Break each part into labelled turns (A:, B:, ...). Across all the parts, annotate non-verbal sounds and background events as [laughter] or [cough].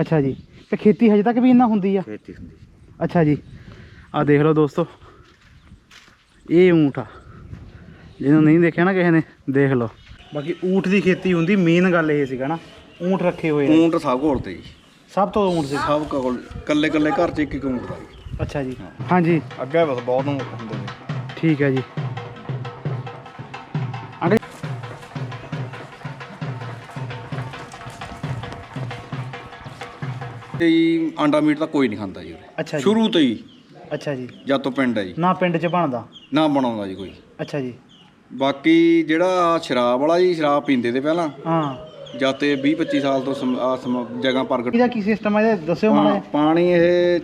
A: ਅੱਛਾ ਜੀ। ਤੇ ਖੇਤੀ ਹਜੇ ਤੱਕ ਵੀ ਇੰਨਾ ਹੁੰਦੀ ਆ?
B: ਖੇਤੀ ਹੁੰਦੀ।
A: ਅੱਛਾ ਜੀ। ਆ ਦੇਖ ਲਓ ਦੋਸਤੋ ਇਹ ਊਂਠ ਆ। ਜਿਹਨੂੰ ਨਹੀਂ ਦੇਖਿਆ ਨਾ ਕਿਸੇ ਨੇ ਦੇਖ ਲਓ। ਬਾਕੀ ਊਂਠ ਦੀ ਖੇਤੀ ਹੁੰਦੀ ਮੇਨ ਗੱਲ ਇਹ ਸੀਗਾ ਨਾ ਊਂਠ ਰੱਖੇ ਹੋਏ ਨੇ।
B: ਊਂਟ ਸਭ ਕੋਲ ਤੇ ਜੀ।
A: ਸਭ ਤੋਂ ਊਂਠ ਸੀ?
B: ਸਭ ਕੋਲ ਕੱਲੇ ਕੱਲੇ ਘਰ 'ਚ ਇੱਕ ਇੱਕ ਊਂਟ ਦਾ ਜੀ।
A: ਅੱਛਾ ਜੀ। ਹਾਂਜੀ।
B: ਅੱਗੇ ਬਸ ਬਹੁਤ ਊਂਟ ਹੁੰਦੇ ਨੇ।
A: ਠੀਕ ਹੈ ਜੀ।
B: ਤੇ ਜੀ ਆਂਡਾ ਮੀਟ ਤਾਂ ਕੋਈ ਨਹੀਂ ਖਾਂਦਾ ਜੀ ਉਰੇ।
A: ਅੱਛਾ ਜੀ।
B: ਸ਼ੁਰੂ ਤੋਂ ਹੀ।
A: ਅੱਛਾ ਜੀ।
B: ਜਦ ਤੋਂ ਪਿੰਡ ਹੈ ਜੀ।
A: ਨਾ ਪਿੰਡ 'ਚ ਬਣਦਾ?
B: ਨਾ ਬਣਾਉਂਦਾ ਜੀ ਕੋਈ।
A: ਅੱਛਾ ਜੀ।
B: ਬਾਕੀ ਜਿਹੜਾ ਸ਼ਰਾਬ ਵਾਲਾ ਜੀ ਸ਼ਰਾਬ ਪੀਂਦੇ ਤੇ ਪਹਿਲਾਂ।
A: ਹਾਂ।
B: ਜਦ ਤੇ 20 25 ਸਾਲ ਤੋਂ ਸਮ- ਆਹ ਸਮ- ਜਗ੍ਹਾ ਪ੍ਰਗਟ
A: ਇਹਦਾ ਕੀ ਸਿਸਟਮ ਹੈ ਦੱਸਿਓ ਮਾੜਾ
B: ਪਾ- ਪਾਣੀ ਇਹ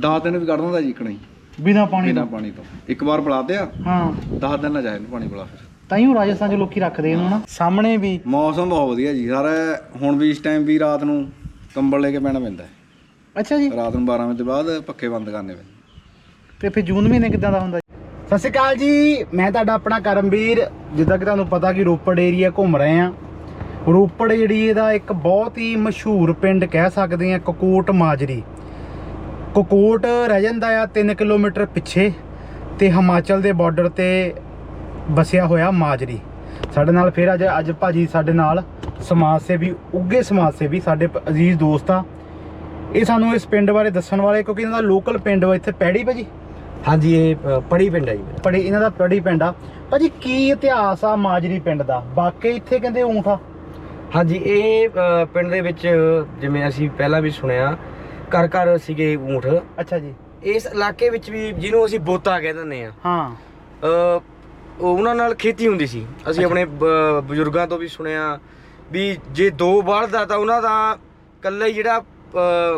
B: 10 ਦਿਨ ਵੀ ਕੱਢ ਦਿੰਦਾ ਜੀ ਕਣੀ।
A: ਬਿਨਾਂ ਪਾਣੀ
B: ਬਿਨਾਂ ਪਾਣੀ ਤੋਂ। ਇੱਕ ਵਾਰ ਪਿਲਾ ਦਿਆ।
A: ਹਾਂ।
B: 10 ਦਿਨ ਨਾ ਜਾਏ ਪਾਣੀ ਪਿਲਾ ਫਿਰ।
A: ਤਾਈਓ ਰਾਜਸਥਾਨ 'ਚ ਲੋਕੀ ਰੱਖਦੇ ਇਹਨੂੰ ਨਾ ਸਾਹਮਣੇ ਵੀ
B: ਮੌਸਮ ਬਹੁਤ ਵਧੀਆ ਜੀ। ਸਾਰਾ ਹੁਣ ਵੀ ਇਸ ਟਾਈਮ ਵੀ ਰਾਤ ਨੂੰ ਕੰਬਲ ਲੈ ਕੇ ਪੈਣਾ ਪੈਂਦਾ ਹੈ।
A: ਅੱਛਾ ਜੀ।
B: ਰਾਤ ਨੂੰ 12 ਵਜੇ ਤੋਂ ਬਾਅਦ ਪੱਖੇ ਬੰਦ ਕਰਨੇ ਪੈਂਦੇ।
A: ਤੇ ਫਿਰ ਜੂਨ ਮਹੀਨੇ ਕਿੱਦਾਂ ਦਾ ਹੁੰਦਾ ਸਤਿ ਸ਼੍ਰੀ ਅਕਾਲ ਜੀ ਮੈਂ ਤੁਹਾਡਾ ਆਪਣਾ ਕਰਮਵੀਰ। ਜਿੱਦਾਂ ਕਿ ਤੁਹਾਨੂੰ ਪਤਾ ਕਿ ਰੋਪੜ ਏਰੀਆ ਘੁੰਮ ਰਹੇ ਆ ਰੋਪੜ ਜਿਹੜੀ ਇਹਦਾ ਇੱਕ ਬਹੁਤ ਹੀ ਮਸ਼ਹੂਰ ਪਿੰਡ ਕਹਿ ਸਕਦੇ ਆ ਕਕੋਟ ਮਾਜਰੀ। ਕਕੋਟ ਰਹਿ ਜਾਂਦਾ ਆ 3 ਕਿਲੋਮੀਟਰ ਪਿੱਛੇ ਤੇ ਹਿਮਾਚਲ ਦੇ ਬਾਰਡਰ ਤੇ ਵਸਿਆ ਹੋਇਆ ਮਾਜਰੀ। ਸਾਡੇ ਨਾਲ ਫਿਰ ਅੱਜ ਅੱਜ ਭਾਜੀ ਸਾਡੇ ਨਾਲ ਸਮਾਜ ਸੇਵੀ ਉੱਗੇ ਸਮਾਜ ਸੇਵੀ ਸਾਡੇ ਪ- ਅਜ਼ੀਜ਼ ਦੋਸਤ ਆ। ਇਹ ਸਾਨੂੰ ਇਸ ਪਿੰਡ ਬਾਰੇ ਦੱਸਣ ਵਾਲੇ ਕਿਉਂਕਿ ਇਹਨਾਂ ਦਾ ਲੋਕਲ ਪਿੰਡ ਵਾ ਇੱਥੇ ਪੈੜੀ ਭਾਜੀ।
C: ਹਾਂਜੀ ਇਹ ਅ, ਪੜੀ ਪਿੰਡ ਹੈ ਜੀ ਮੇਰਾ।
A: ਪੜੀ ਇਹਨਾਂ ਦਾ ਪੜੀ ਪਿੰਡ ਆ। ਭਾਜੀ ਕੀ ਇਤਿਹਾਸ ਆ ਮਾਜਰੀ ਪਿੰਡ ਦਾ? ਬਾਕੀ ਇੱਥੇ ਕਹਿੰਦੇ ਊਂਠ ਆ?
C: ਹਾਂਜੀ ਇਹ ਅ, ਪਿੰਡ ਦੇ ਵਿੱਚ ਜਿਵੇਂ ਅਸੀਂ ਪਹਿਲਾਂ ਵੀ ਸੁਣਿਆ ਘਰ ਘਰ ਸੀਗੇ ਊਂਠ।
A: ਅੱਛਾ ਜੀ।
C: ਇਸ ਇਲਾਕੇ ਵਿੱਚ ਵੀ ਜਿਹਨੂੰ ਅਸੀਂ ਬੋਤਾ ਕਹਿ ਦਿੰਦੇ ਆ।
A: ਹਾਂ।
C: ਅ, ਉਹਨਾਂ ਨਾਲ ਖੇਤੀ ਹੁੰਦੀ ਸੀ। ਅਸੀਂ ਆਪਣੇ ਬ- ਬਜ਼ੁਰਗਾਂ ਤੋਂ ਵੀ ਸੁਣਿਆ ਵੀ ਜੇ ਦੋ ਬਲਦ ਆ ਤਾਂ ਉਹਨਾਂ ਦਾ ਇਕੱਲਾ ਹੀ ਜਿਹੜਾ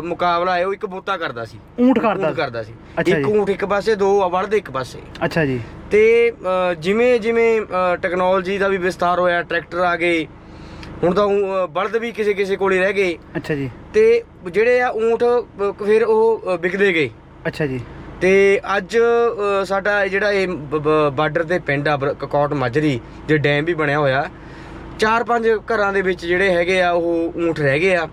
C: ਮੁਕਾਬਲਾ ਹੈ ਉਹ ਇੱਕ ਬੋਤਾ ਕਰਦਾ ਸੀ।
A: ਊਂਠ ਕਰਦਾ
C: ਊਂਠ ਕਰਦਾ ਸੀ।
A: ਅੱਛਾ
C: ਇੱਕ
A: ਜੀ।
C: ਊਂਠ ਇੱਕ ਪਾਸੇ ਦੋ ਬਲਦ ਇੱਕ ਪਾਸੇ।
A: ਅੱਛਾ ਜੀ।
C: ਤੇ ਅ, ਜਿਵੇਂ ਜਿਵੇਂ ਟੈਕਨੋਲੋਜੀ ਦਾ ਵੀ ਵਿਸਤਾਰ ਹੋਇਆ ਟਰੈਕਟਰ ਆ ਗਏ ਹੁਣ ਤਾਂ ਊਂ, ਅ, ਬਲਦ ਵੀ ਕਿਸੇ ਕਿਸੇ ਕੋਲੇ ਰਹਿ ਗਏ।
A: ਅੱਛਾ ਜੀ।
C: ਤੇ ਜਿਹੜੇ ਆ ਊਂਠ ਅ, ਫਿਰ ਉਹ ਅ, ਵਿਕਦੇ ਗਏ।
A: ਅੱਛਾ ਜੀ।
C: ਤੇ ਅੱਜ ਅ, ਸਾਡਾ ਜਿਹੜਾ ਇਹ ਬਾਰਡਰ ਤੇ ਪਿੰਡ ਆ ਬਰ- ਕਕੌਟ ਮਾਜਰੀ ਜੇ ਡੈਮ ਵੀ ਬਣਿਆ ਹੋਇਆ ਚਾਰ ਪੰਜ ਘਰਾਂ ਦੇ ਵਿੱਚ ਜਿਹੜੇ ਹੈਗੇ ਆ ਉਹ ਊਂਠ ਰਹਿ ਗਏ ਆ।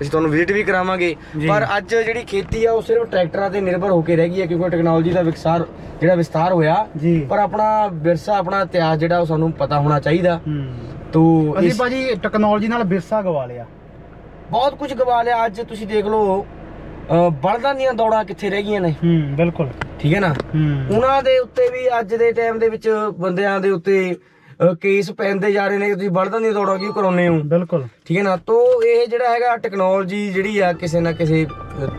C: ਅਸੀਂ ਤੁਹਾਨੂੰ ਵਿਜ਼ਿਟ ਵੀ ਕਰਾਵਾਂਗੇ। ਪਰ ਅੱਜ ਜਿਹੜੀ ਖੇਤੀ ਆ ਉਹ ਸਿਰਫ ਟਰੈਕਟਰਾਂ ਤੇ ਨਿਰਭਰ ਹੋ ਕੇ ਰਹਿ ਗਈ ਹੈ ਕਿਉਂਕਿ ਟੈਕਨੋਲੋਜੀ ਦਾ ਵਿਕਸਾਰ ਜਿਹੜਾ ਵਿਸਤਾਰ ਹੋਇਆ। ਪਰ ਆਪਣਾ ਵਿਰਸਾ ਆਪਣਾ ਇਤਿਹਾਸ ਜਿਹੜਾ ਉਹ ਸਾਨੂੰ ਪਤਾ ਹੋਣਾ ਚਾਹੀਦਾ। ਤੋ
A: ਅਸੀਂ ਭਾਜੀ ਟੈਕਨੋਲੋਜੀ ਨਾਲ ਵਿਰਸਾ ਗਵਾ ਲਿਆ।
C: ਬਹੁਤ ਕੁਝ ਗਵਾ ਲਿਆ। ਅੱਜ ਤੁਸੀਂ ਦੇਖ ਲਓ ਬਲਦਾਂ ਦੀਆਂ ਦੌੜਾਂ ਕਿੱਥੇ ਰਹਿ ਗਈਆਂ ਨੇ।
A: ਹੂੰ ਬਿਲਕੁਲ।
C: ਠੀਕ ਹੈ ਨਾ?
A: ਹੂੰ।
C: ਉਹਨਾਂ ਦੇ ਉੱਤੇ ਵੀ ਅੱਜ ਦੇ ਟਾਈਮ ਦੇ ਵਿੱਚ ਬੰਦਿਆਂ ਦੇ ਉੱਤੇ ਕੇਸ ਪੈਂਦੇ ਜਾ ਰਹੇ ਨੇ ਤੁਸੀਂ ਬਲਦਾਂ ਦੀਆਂ ਦੌੜਾਂ ਕਿਉਂ ਕਰਾਉਂਦੇ ਹੋ?
A: ਬਿਲਕੁਲ।
C: ਠੀਕ ਹੈ ਨਾ? ਤੋ ਇਹ ਜਿਹੜਾ ਹੈਗਾ ਟੈਕਨੋਲੋਜੀ ਜਿਹੜੀ ਆ ਕਿਸੇ ਨਾ ਕਿਸੇ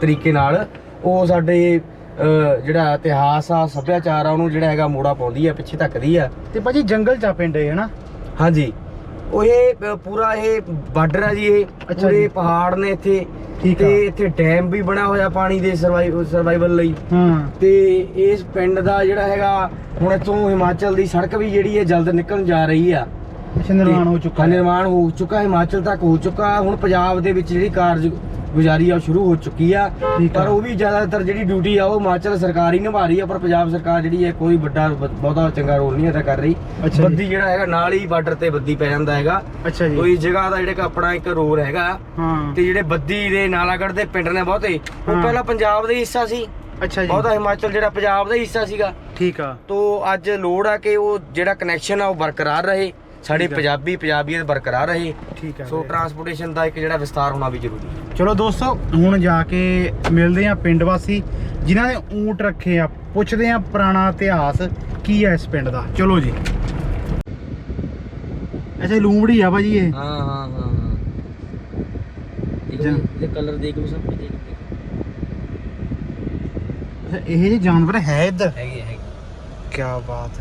C: ਤਰੀਕੇ ਨਾਲ ਉਹ ਸਾਡੇ ਜਿਹੜਾ ਇਤਿਹਾਸ ਆ ਸੱਭਿਆਚਾਰ ਆ ਉਹਨੂੰ ਜਿਹੜਾ ਹੈਗਾ ਮੋੜਾ ਪਾਉਂਦੀ ਆ ਪਿੱਛੇ ਧੱਕਦੀ ਆ।
A: ਤੇ ਭਾਜੀ ਜੰਗਲ ਚ ਆ ਪਿੰਡ ਇਹ ਹਨਾ?
C: ਹਾਂਜੀ। ਉਹ ਇਹ ਅ, ਪੂਰਾ ਇਹ ਬਾਰਡਰ ਆ ਜੀ ਇਹ
A: ਅੱਛਾ
C: ਪੂਰੇ
A: ਜੀ।
C: ਪਹਾੜ ਨੇ ਇੱਥੇ।
A: ਠੀਕ ਆ।
C: ਤੇ ਇੱਥੇ ਡੈਮ ਵੀ ਬਣਿਆ ਹੋਇਆ ਪਾਣੀ ਦੇ ਸਰਵਾਈਵਲ ਲਈ।
A: ਹਾਂ।
C: ਤੇ ਇਸ ਪਿੰਡ ਦਾ ਜਿਹੜਾ ਹੈਗਾ ਹੁਣ ਇੱਥੋਂ ਹਿਮਾਚਲ ਦੀ ਸੜਕ ਵੀ ਜਿਹੜੀ ਹੈ ਜਲਦ ਨਿਕਲਣ ਜਾ ਰਹੀ ਆ।
A: ਅੱਛਾ ਨਿਰਮਾਣ ਹੋ ਚੁੱਕਾ
C: ਹਾਂ,
A: ਹੈ
C: ਨਿਰਮਾਣ ਹੋ ਚੁੱਕਾ ਹਿਮਾਚਲ ਤੱਕ ਹੋ ਚੁੱਕਾ। ਹੁਣ ਪੰਜਾਬ ਦੇ ਵਿੱਚ ਜਿਹੜੀ ਕਾਰਜ ਗੁਜ਼ਾਰੀ ਆ ਉਹ ਸ਼ੁਰੂ ਹੋ ਚੁੱਕੀ ਆ।
A: ਠੀਕ ਆ।
C: ਪਰ ਉਹ ਵੀ ਜ਼ਿਆਦਾਤਰ ਜਿਹੜੀ ਡਿਊਟੀ ਆ ਉਹ ਹਿਮਾਚਲ ਸਰਕਾਰ ਹੀ ਨਿਭਾ ਰਹੀ ਆ ਪਰ ਪੰਜਾਬ ਸਰਕਾਰ ਜਿਹੜੀ ਹੈ ਕੋਈ ਵੱਡਾ ਬਹੁਤਾ ਚੰਗਾ ਰੋਲ ਨਹੀਂ ਅਦਾ ਕਰ ਰਹੀ।
A: ਅੱਛਾ ਜੀ।
C: ਬੱਦੀ ਜਿਹੜਾ ਹੈਗਾ ਨਾਲ ਹੀ ਬਾਰਡਰ ਤੇ ਬੱਦੀ ਪੈ ਜਾਂਦਾ ਹੈਗਾ।
A: ਅੱਛਾ ਜੀ।
C: ਕੋਈ ਜਗ੍ਹਾ ਦਾ ਜਿਹੜਾ ਕਿ ਆਪਣਾ ਇੱਕ ਰੋਲ ਹੈਗਾ
A: ਹਾਂ।
C: ਤੇ ਜਿਹੜੇ ਬੱਦੀ ਦੇ ਨਾਲਾਗੜ੍ਹ ਦੇ ਪਿੰਡ ਨੇ ਬਹੁਤੇ ਉਹ। ਪਹਿਲਾਂ ਪੰਜਾਬ ਦਾ ਹੀ ਹਿੱਸਾ ਸੀ।
A: ਅੱਛਾ ਜੀ।
C: ਬਹੁਤਾ ਹਿਮਾਚਲ ਜਿਹੜਾ ਪੰਜਾਬ ਦਾ ਹੀ ਹਿੱਸਾ ਸੀਗਾ।
A: ਠੀਕ ਆ।
C: ਤੋ ਅੱਜ ਲੋੜ ਆ ਕਿ ਉਹ ਜਿਹੜਾ ਕਨੈਕਸ਼ਨ ਆ ਉਹ ਬਰਕਰਾਰ ਰਹੇ। ਸਾਡੀ। ਪੰਜਾਬੀ ਪੰਜਾਬੀਅਤ ਬਰਕਰਾਰ ਰਹੇ।
A: ਠੀਕ ਆ
C: ਸੋ। ਟਰਾਂਸਪੋਰਟੇਸ਼ਨ ਦਾ ਇੱਕ ਜਿਹੜਾ ਵਿਸਤਾਰ ਹੋਣਾ ਵੀ ਜ਼ਰੂਰੀ ਹੈ।
A: ਚਲੋ ਦੋਸਤੋ ਹੁਣ ਜਾ ਕੇ ਮਿਲਦੇ ਆ ਪਿੰਡ ਵਾਸੀ ਜਿਨ੍ਹਾਂ ਨੇ ਊਂਟ ਰੱਖੇ ਆ। ਪੁੱਛਦੇ ਆ ਪੁਰਾਣਾ ਇਤਿਹਾਸ ਕੀ ਆ ਇਸ ਪਿੰਡ ਦਾ। ਚਲੋ ਜੀ। ਅੱਛਾ ਲੂੰਬੜੀ ਆ ਭਾਜੀ ਇਹ।
C: ਹਾਂ ਹਾਂ ਹਾਂ ਇਹਦੇ ਕਲਰ ਦੇਖ ਲਓ ਸਭ ਦੇਖ
A: ਇਹ ਜੇ ਜਾਨਵਰ ਹੈ ਇੱਧਰ?
C: ਹੈਗੇ ਹੈਗੇ।
A: ਕੀ ਬਾਤ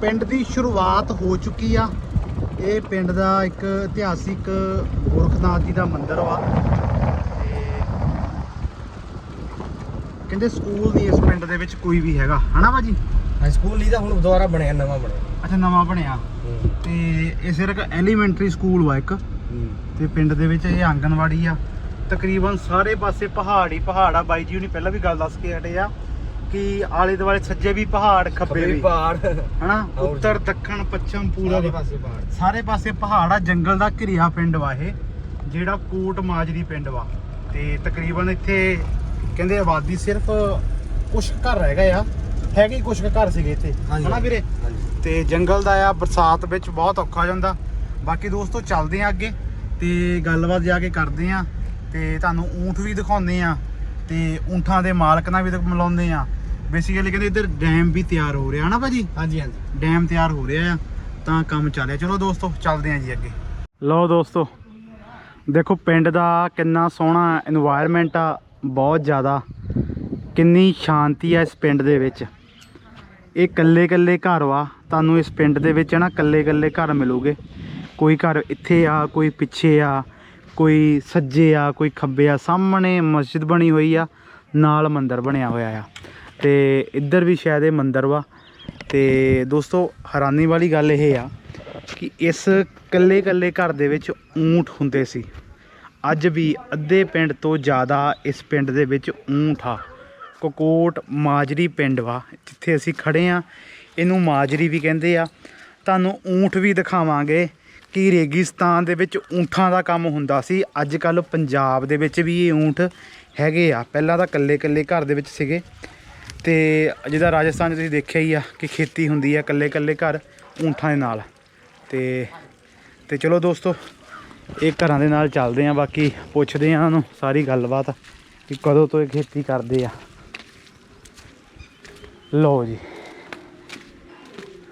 A: ਪਿੰਡ ਦੀ ਸ਼ੁਰੂਆਤ ਹੋ ਚੁੱਕੀ ਆ। ਇਹ ਪਿੰਡ ਦਾ ਇੱਕ ਇਤਿਹਾਸਿਕ ਗੁਰਖਨਾਥ ਜੀ ਦਾ ਮੰਦਿਰ ਵਾ। ਤੇ ਕਹਿੰਦੇ ਸਕੂਲ ਨਹੀਂ ਇਸ ਪਿੰਡ ਦੇ ਵਿੱਚ ਕੋਈ ਵੀ ਹੈਗਾ। ਹਨਾ ਭਾਜੀ
C: ਹਾਂ ਸਕੂਲ ਨਹੀਂ ਤਾਂ ਹੁਣ ਦੁਬਾਰਾ ਬਣਿਆ ਨਵਾਂ ਬਣਿਆ।
A: ਅੱਛਾ ਨਵਾਂ ਬਣਿਆ। ਤੇ ਇਹ ਸਿਰਫ ਐਲੀਮੈਂਟਰੀ ਸਕੂਲ ਵਾ ਇੱਕ। ਤੇ ਪਿੰਡ ਦੇ ਵਿੱਚ ਇਹ ਆਂਗਨਵਾੜੀ ਆ। ਤਕਰੀਬਨ ਸਾਰੇ ਪਾਸੇ ਪਹਾੜ ਹੀ ਪਹਾੜ ਆ। ਬਾਈ ਜੀ ਹੁਣੀ ਪਹਿਲਾਂ ਵੀ ਗੱਲ ਦੱਸ ਕੇ ਹਟੇ ਆ। ਕਿ ਆਲੇ ਦੁਆਲੇ ਸੱਜੇ ਵੀ ਪਹਾੜ ਖੱਬੇ ਵੀ
C: ਪਹਾੜ।
A: ਹਨਾ? ਉੱਤਰ ਦੱਖਣ ਪੱਛਮ ਪੂਰਬ।
C: ਸਾਰੇ ਪਾਸੇ ਪਹਾੜ।
A: ਸਾਰੇ ਪਾਸੇ ਪਹਾੜ ਆ ਜੰਗਲ ਦਾ ਘਿਰਿਆ ਪਿੰਡ ਵਾ ਇਹ ਜਿਹੜਾ ਕੋਟ ਮਾਜਰੀ ਪਿੰਡ ਵਾ। ਤੇ ਤਕਰੀਬਨ ਇੱਥੇ ਕਹਿੰਦੇ ਆਬਾਦੀ ਸਿਰਫ ਕੁਝ ਘਰ ਰਹਿ ਗਏ ਆ। ਹੈਗੇ ਕੁਝ ਘਰ ਸੀਗੇ ਇੱਥੇ। ਹਨਾ ਵੀਰੇ? ਤੇ ਜੰਗਲ ਦਾ ਆ ਬਰਸਾਤ ਵਿੱਚ ਬਹੁਤ ਔਖਾ ਹੋ ਜਾਂਦਾ। ਬਾਕੀ ਦੋਸਤੋ ਚੱਲਦੇ ਆ ਅੱਗੇ। ਤੇ ਗੱਲਬਾਤ ਜਾ ਕੇ ਕਰਦੇ ਆ। ਤੇ ਤੁਹਾਨੂੰ ਊਂਠ ਵੀ ਦਿਖਾਉਂਦੇ ਆ। ਤੇ ਊਂਠਾਂ ਦੇ ਮਾਲਕ ਨਾਲ ਵੀ ਮਿਲਾਉਂਦੇ ਆ। ਬੇਸਿਕਲੀ ਕਹਿੰਦੇ ਇੱਧਰ ਡੈਮ ਵੀ ਤਿਆਰ ਹੋ ਰਿਹਾ ਹਨਾ ਭਾਜੀ?
C: ਹਾਂਜੀ ਹਾਂਜੀ।
A: ਡੈਮ ਤਿਆਰ ਹੋ ਰਿਹਾ ਆ ਤਾਂ ਕੰਮ ਚੱਲ ਰਿਹਾ। ਚਲੋ ਦੋਸਤੋ ਚੱਲਦੇ ਆਂ ਜੀ ਅੱਗੇ। ਲਓ ਦੋਸਤੋ ਦੇਖੋ ਪਿੰਡ ਦਾ ਕਿੰਨਾ ਸੋਹਣਾ এনवायरमेंट ਆ ਬਹੁਤ ਜ਼ਿਆਦਾ। ਕਿੰਨੀ ਸ਼ਾਂਤੀ ਆ ਇਸ ਪਿੰਡ ਦੇ ਵਿੱਚ। ਇਹ ਕੱਲੇ-ਕੱਲੇ ਘਰ ਵਾ ਤੁਹਾਨੂੰ ਇਸ ਪਿੰਡ ਦੇ ਵਿੱਚ ਨਾ ਕੱਲੇ-ਕੱਲੇ ਘਰ ਮਿਲੋਗੇ। ਕੋਈ ਘਰ ਇੱਥੇ ਆ ਕੋਈ ਪਿੱਛੇ ਆ ਕੋਈ ਸੱਜੇ ਆ ਕੋਈ ਖੱਬੇ ਆ ਸਾਹਮਣੇ ਮਸਜਿਦ ਬਣੀ ਹੋਈ ਆ ਨਾਲ ਮੰਦਰ ਬਣਿਆ ਹੋਇਆ ਆ। ਤੇ ਇੱਧਰ ਵੀ ਸ਼ਾਇਦ ਇਹ ਮੰਦਿਰ ਵਾ। ਤੇ ਦੋਸਤੋ, ਹੈਰਾਨੀ ਵਾਲੀ ਗੱਲ ਇਹ ਆ ਕਿ ਇਸ ਕੱਲੇ ਕੱਲੇ ਘਰ ਦੇ ਵਿੱਚ ਊਂਠ ਹੁੰਦੇ ਸੀ। ਅੱਜ ਵੀ ਅੱਧੇ ਪਿੰਡ ਤੋਂ ਜ਼ਿਆਦਾ ਇਸ ਪਿੰਡ ਦੇ ਵਿੱਚ ਊਂਠ ਆ। ਕਕੋਟ ਮਾਜਰੀ ਪਿੰਡ ਵਾ, ਜਿੱਥੇ ਅਸੀਂ ਖੜੇ ਆ। ਇਹਨੂੰ ਮਾਜਰੀ ਵੀ ਕਹਿੰਦੇ ਆ। ਤੁਹਾਨੂੰ ਊਂਠ ਵੀ ਦਿਖਾਵਾਂਗੇ ਕਿ ਰੇਗਿਸਤਾਨ ਦੇ ਵਿੱਚ ਊਂਠਾਂ ਦਾ ਕੰਮ ਹੁੰਦਾ ਸੀ। ਅੱਜ ਕੱਲ ਪੰਜਾਬ ਦੇ ਵਿੱਚ ਵੀ ਇਹ ਊਂਠ ਹੈਗੇ ਆ। ਪਹਿਲਾਂ ਤਾਂ ਕੱਲੇ ਕੱਲੇ ਘਰ ਦੇ ਵਿੱਚ ਸੀਗੇ। ਤੇ ਜਿਹਦਾ ਰਾਜਸਥਾਨ 'ਚ ਤੁਸੀਂ ਦੇਖਿਆ ਹੀ ਆ ਕਿ ਖੇਤੀ ਹੁੰਦੀ ਆ ਕੱਲੇ ਕੱਲੇ ਘਰ ਊਂਠਾਂ ਦੇ ਨਾਲ। ਤੇ ਤੇ ਚਲੋ ਦੋਸਤੋ ਇਹ ਘਰਾਂ ਦੇ ਨਾਲ ਚੱਲਦੇ ਆ ਬਾਕੀ ਪੁੱਛਦੇ ਆ ਉਹਨਾਂ ਸਾਰੀ ਗੱਲਬਾਤ ਕਿ ਕਦੋਂ ਤੋਂ ਇਹ ਖੇਤੀ ਕਰਦੇ ਆ। ਲਓ ਜੀ।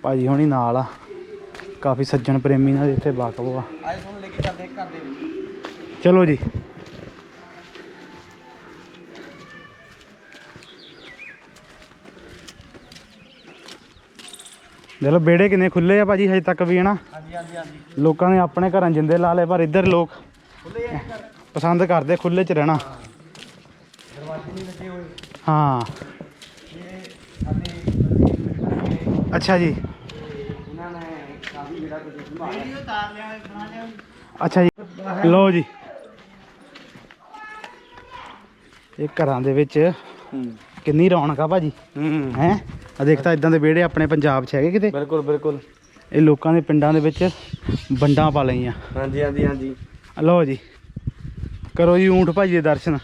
A: ਭਾਜੀ ਹੁਣੀ ਨਾਲ ਆ। ਕਾਫੀ ਸੱਜਣ ਪ੍ਰੇਮੀ ਨਾਲ ਇੱਥੇ ਵਾਕਫ ਆ।
C: ਅੱਜ ਤੁਹਾਨੂੰ ਲੈ ਕੇ ਚੱਲਦੇ ਘਰ ਦੇ ਵਿੱਚ।
A: ਚਲੋ ਜੀ। ਦੇ ਲੋ ਬੇੜੇ ਕਿੰਨੇ ਖੁੱਲੇ ਆ ਭਾਜੀ ਹਜੇ ਤੱਕ ਵੀ ਹਨਾ
C: ਹਾਂਜੀ ਹਾਂਜੀ ਹਾਂਜੀ।
A: ਲੋਕਾਂ ਨੇ ਆਪਣੇ ਘਰਾਂ ਜਿੰਦੇ ਲਾ ਲਏ ਪਰ ਇੱਧਰ ਲੋਕ ਪਸੰਦ ਕਰਦੇ ਖੁੱਲੇ 'ਚ ਰਹਿਣਾ।
C: ਦਰਵਾਜ਼ੇ ਨਹੀਂ ਲੱਗੇ ਹੋਏ।
A: ਹਾਂ। ਅੱਛਾ ਜੀ।
C: ਇਹਨਾਂ ਨੇ ਕਾਫੀ ਜਿਹੜਾ ਕੁਝ ਸੰਭਾਲਿਆ
A: ਅੱਛਾ ਜੀ। ਲਓ ਜੀ। ਇਹ ਘਰਾਂ ਦੇ ਵਿੱਚ ਕਿੰਨੀ ਰੌਣਕ ਆ ਭਾਜੀ।
C: ਹੈ?
A: ਆ ਦੇਖ ਤਾਂ ਇਦਾਂ ਦੇ ਵਿਹੜੇ ਆਪਣੇ ਪੰਜਾਬ 'ਚ ਹੈਗੇ ਕਿਤੇ?
C: ਬਿਲਕੁਲ ਬਿਲਕੁਲ।
A: ਇਹ ਲੋਕਾਂ ਦੇ ਪਿੰਡਾਂ ਦੇ ਵਿੱਚ ਵੰਡਾਂ ਪਾ ਲਈਆਂ।
C: ਹਾਂਜੀ ਹਾਂਜੀ ਹਾਂਜੀ।
A: ਲਓ ਜੀ। ਕਰੋ ਜੀ ਊਂਠ ਭਾਜੀ ਦੇ ਦਰਸ਼ਨ।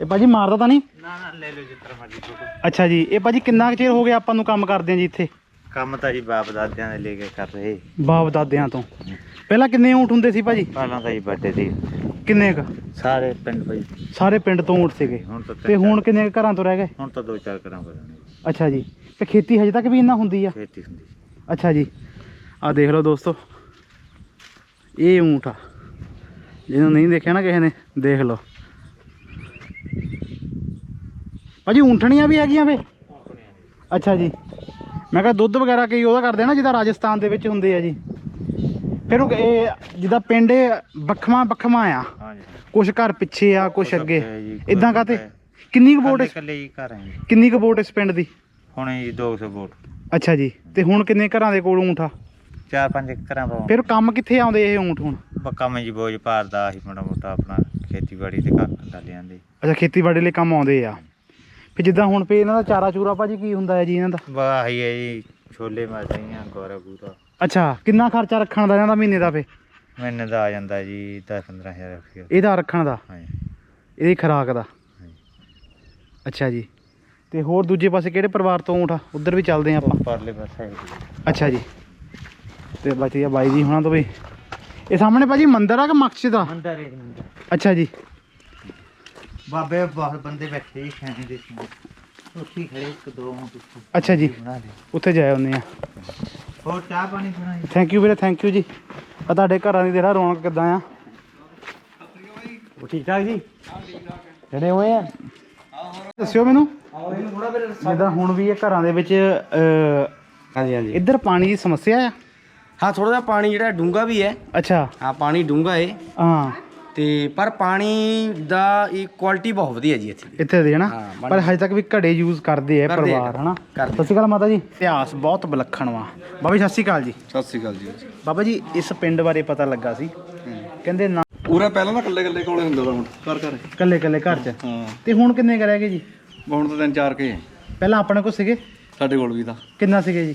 A: ਇਹ ਭਾਜੀ ਮਾਰਦਾ ਤਾਂ ਨਹੀਂ?
D: ਨਾ ਨਾ ਲੈ ਲਓ ਜਿੱਤਰ ਫੋਟੋ।
A: ਅੱਛਾ ਜੀ ਇਹ ਭਾਜੀ ਕਿੰਨਾ ਕੁ ਚਿਰ ਹੋ ਗਿਆ ਆਪਾਂ ਨੂੰ ਕੰਮ ਕਰਦੇ ਆਂ ਜੀ ਇੱਥੇ?
D: ਕੰਮ ਤਾਂ ਜੀ ਬਾਪ ਦਾਦਿਆਂ ਦੇ ਲੈ ਕੇ ਕਰ ਰਹੇ।
A: ਬਾਪ ਦਾਦਿਆਂ ਤੋਂ। ਪਹਿਲਾਂ ਕਿੰਨੇ ਊਂਠ ਹੁੰਦੇ ਸੀ ਭਾਜੀ?
D: ਪਹਿਲਾਂ ਤਾਂ ਜੀ ਵੱਡੇ ਸੀ।
A: ਕਿੰਨੇ ਕੁ?
D: ਸਾਰੇ ਪਿੰਡ ਬਈ
A: ਸਾਰੇ ਪਿੰਡ ਤੋਂ ਊਂਠ ਸੀਗੇ।
D: ਹੁਣ ਤਾਂ
A: ਤੇ ਹੁਣ ਕਿੰਨੇ ਕੁ ਘਰਾਂ ਤੋਂ ਰਹਿ ਗਏ?
D: ਹੁਣ ਤਾਂ ਦੋ ਚਾਰ ਕਰਾਂ ਬਦਲਣੇ
A: ਅੱਛਾ ਜੀ। ਤੇ ਖੇਤੀ ਹਜੇ ਤੱਕ ਵੀ ਇੰਨਾ ਹੁੰਦੀ ਆ?
D: ਖੇਤੀ ਹੁੰਦੀ। ਸੀ
A: ਅੱਛਾ ਜੀ। ਆ ਦੇਖ ਲਓ ਦੋਸਤੋ ਇਹ ਊਂਠ ਆ। ਜਿਹਨੂੰ ਨਹੀਂ ਦੇਖਿਆ ਨਾ ਕਿਸੇ ਨੇ ਦੇਖ ਲਓ। ਭਾਜੀ ਊਂਠਣੀਆਂ ਵੀ ਹੈਗੀਆਂ ਵੇ ਅੱਛਾ ਜੀ। ਮੈਂ ਕਿਹਾ ਦੁੱਧ ਵਗੈਰਾ ਕਈ ਉਹਦਾ ਕਰਦੇ ਆ ਨਾ ਜਿਹਦਾ ਰਾਜਸਥਾਨ ਦੇ ਵਿੱਚ ਹੁੰਦੇ ਆ ਜੀ। ਫਿਰ ਉਹ ਇਹ ਜਿਹਦਾ ਪਿੰਡ ਵੱਖਵਾਂ ਵੱਖਵਾਂ ਆ।
D: ਹਾਂਜੀ।
A: ਕੁਛ ਘਰ ਪਿੱਛੇ ਆ ਕੁਛ ਅੱਗੇ। ਇਦਾਂ ਕਾਤੇ। ਕਿੰਨੀ ਕੁ ਵੋਟ ਇਸ-
D: ਕੱਲੇ ਹੀ ਘਰ ਹੈ
A: ਕਿੰਨੀ ਕੁ ਵੋਟ ਇਸ ਪਿੰਡ ਦੀ?
D: ਹੁਣ ਜੀ 200 ਵੋਟ।
A: ਅੱਛਾ ਜੀ। ਤੇ ਹੁਣ ਕਿੰਨੇ ਘਰਾਂ ਦੇ ਕੋਲ ਊਂਠ
D: ਚਾਰ ਪੰਜ ਘਰਾਂ ਤੋਂ
A: ਫਿਰ ਕੰਮ ਕਿੱਥੇ ਆਉਂਦੇ ਇਹ ਊਂਠ ਹੁਣ?
D: ਕੰਮ ਜੀ ਬੋਝ ਭਾਰਦਾ ਸੀ ਮਾੜਾ ਮੋਟਾ ਆਪਣਾ ਖੇਤੀਬਾੜੀ ਤੇ ਕੱਖ ਡਾਲਿਆਂ ਦੇ
A: ਅੱਛਾ ਖੇਤੀਬਾੜੀ ਲਈ ਕੰਮ ਆਉਂਦੇ ਆ। ਫਿਰ ਜਿੱਦਾਂ ਹੁਣ ਪੇ ਇਹਨਾਂ ਦਾ ਚਾਰਾ ਚੂਰਾ ਭਾਜੀ ਕੀ ਹੁੰਦਾ ਹੈ ਜੀ ਇਹਨਾਂ ਦਾ?
D: ਵਾਹ ਹੀ ਹੈ ਜੀ ਛੋਲੇ ਮਰ ਰਹੀਆਂ ਗੋਰਾ ਬੂਰਾ
A: ਅੱਛਾ ਕਿੰਨਾ ਖਰਚਾ ਰੱਖਣ ਦਾ ਇਹਨਾਂ ਦਾ ਮਹੀਨੇ ਦਾ ਫੇ?
D: ਮਹੀਨੇ ਦਾ ਆ ਜਾਂਦਾ ਜੀ 10 15000 ਰੁਪਏ
A: ਇਹਦਾ ਰੱਖਣ ਦਾ?
D: ਹਾਂਜੀ।
A: ਇਹਦੀ ਖਰਾਕ ਦਾ?
D: ਹਾਂਜੀ।
A: ਅੱਛਾ ਜੀ। ਤੇ ਹੋਰ ਦੂਜੇ ਪਾਸੇ ਕਿਹੜੇ ਪਰਿਵਾਰ ਤੋਂ ਊਂਠ ਆ? ਉਧਰ ਵੀ ਚੱਲਦੇ ਆ ਆਪਾਂ?
D: ਪਰਲੇ ਪਾਸੇ।
A: ਅੱਛਾ ਜੀ। ਤੇ ਬਾਕੀ ਆ ਬਾਈ ਜੀ ਹੁਣਾਂ ਤੋਂ ਵੀ। ਇਹ ਸਾਹਮਣੇ ਭਾਜੀ ਮੰਦਿਰ ਆ ਕਿ ਮਸਜਿਦ ਆ?
D: ਮੰਦਰ ਇੱਕ ਮੰਦਰ।
A: ਅੱਛਾ ਜੀ।
D: ਬਾਬੇ ਬਹੁਤ ਬੰਦੇ ਬੈਠੇ ਜੀ ਖਾਣੇ ਦੇ ਸੀ ਉੱਥੇ ਖੜੇ ਇੱਕ ਦੋ
A: ਅੱਛਾ ਜੀ। ਉੱਥੇ ਜਾਏ ਹੁੰਦੇ ਆ।
D: ਹੋਰ ਚਾਹ ਪਾਣੀ ਪੀਣਾ ਜੀ
A: ਥੈਂਕ ਯੂ ਵੀਰੇ ਥੈਂਕ ਯੂ ਜੀ। ਆ ਤੁਹਾਡੇ ਘਰਾਂ ਦੀ ਦੇਖ ਰੌਣਕ ਕਿੱਦਾਂ ਆ।
C: ਉਹ ਠੀਕ ਠਾਕ ਜੀ? ਜਿਹੜੇ ਹੋਏ ਆ।
A: ਦੱਸਿਓ ਮੈਨੂੰ। ਜਿੱਦਾਂ ਹੁਣ ਵੀ ਇਹ ਘਰਾਂ ਦੇ ਵਿੱਚ ਅਹ,
C: ਹਾਂਜੀ ਹਾਂਜੀ।
A: ਇੱਧਰ ਪਾਣੀ ਦੀ ਸਮੱਸਿਆ ਆ?
C: ਹਾਂ ਥੋੜਾ ਜਿਹਾ ਪਾਣੀ ਜਿਹੜਾ ਡੂੰਗਾ ਵੀ ਹੈ।
A: ਅੱਛਾ।
C: ਹਾਂ ਪਾਣੀ ਡੂੰਗਾ ਏ।
A: ਹਾਂ।
C: ਤੇ ਪਰ ਪਾਣੀ ਦਾ ਇਹ ਕੁਆਲਿਟੀ ਬਹੁਤ ਵਧੀਆ ਜੀ ਇੱਥੇ
A: ਇੱਥੇ ਦੇ ਹਨਾ
C: ਹਾਂ,
A: ਪਰ ਹਜੇ ਤੱਕ ਵੀ ਘੜੇ ਯੂਜ਼ ਕਰਦੇ ਆ
C: ਕਰਦੇ ਆ,
A: ਪਰਿਵਾਰ ਹਨਾ?
C: ਕਰਦੇ।
A: ਸਤਿ ਸ਼੍ਰੀ ਅਕਾਲ ਮਾਤਾ ਜੀ। ਇਤਿਹਾਸ ਬਹੁਤ ਵਿਲੱਖਣ ਵਾ। ਬਾਬਾ ਜੀ ਸਤਿ ਸ਼੍ਰੀ ਅਕਾਲ ਜੀ।
B: ਸਤਿ ਸ੍ਰੀ ਅਕਾਲ ਜੀ
A: ਬਾਬਾ ਜੀ ਇਸ ਪਿੰਡ ਬਾਰੇ ਪਤਾ ਲੱਗਾ ਸੀ। ਕਹਿੰਦੇ ਨਾ
B: ਉਰੇ ਪਹਿਲਾਂ ਤਾਂ ਕੱਲੇ ਕੱਲੇ ਕੋਲੇ ਹੁੰਦਾ ਤਾਂ ਹੁਣ ਘਰ ਘਰ।
A: ਕੱਲੇ ਕੱਲੇ ਘਰ 'ਚ?
B: ਹਾਂ।
A: ਤੇ ਹੁਣ ਕਿੰਨੇ ਕੁ ਰਹਿ ਗਏ ਜੀ?
B: ਹੁਣ ਤਾਂ ਤਿੰਨ ਚਾਰ ਕੇ। ਹੈ
A: ਪਹਿਲਾਂ ਆਪਣੇ ਕੋਲ ਸੀਗੇ?
B: ਸਾਡੇ ਕੋਲ ਵੀ ਤਾਂ।
A: ਕਿੰਨਾ ਸੀਗੇ ਜੀ?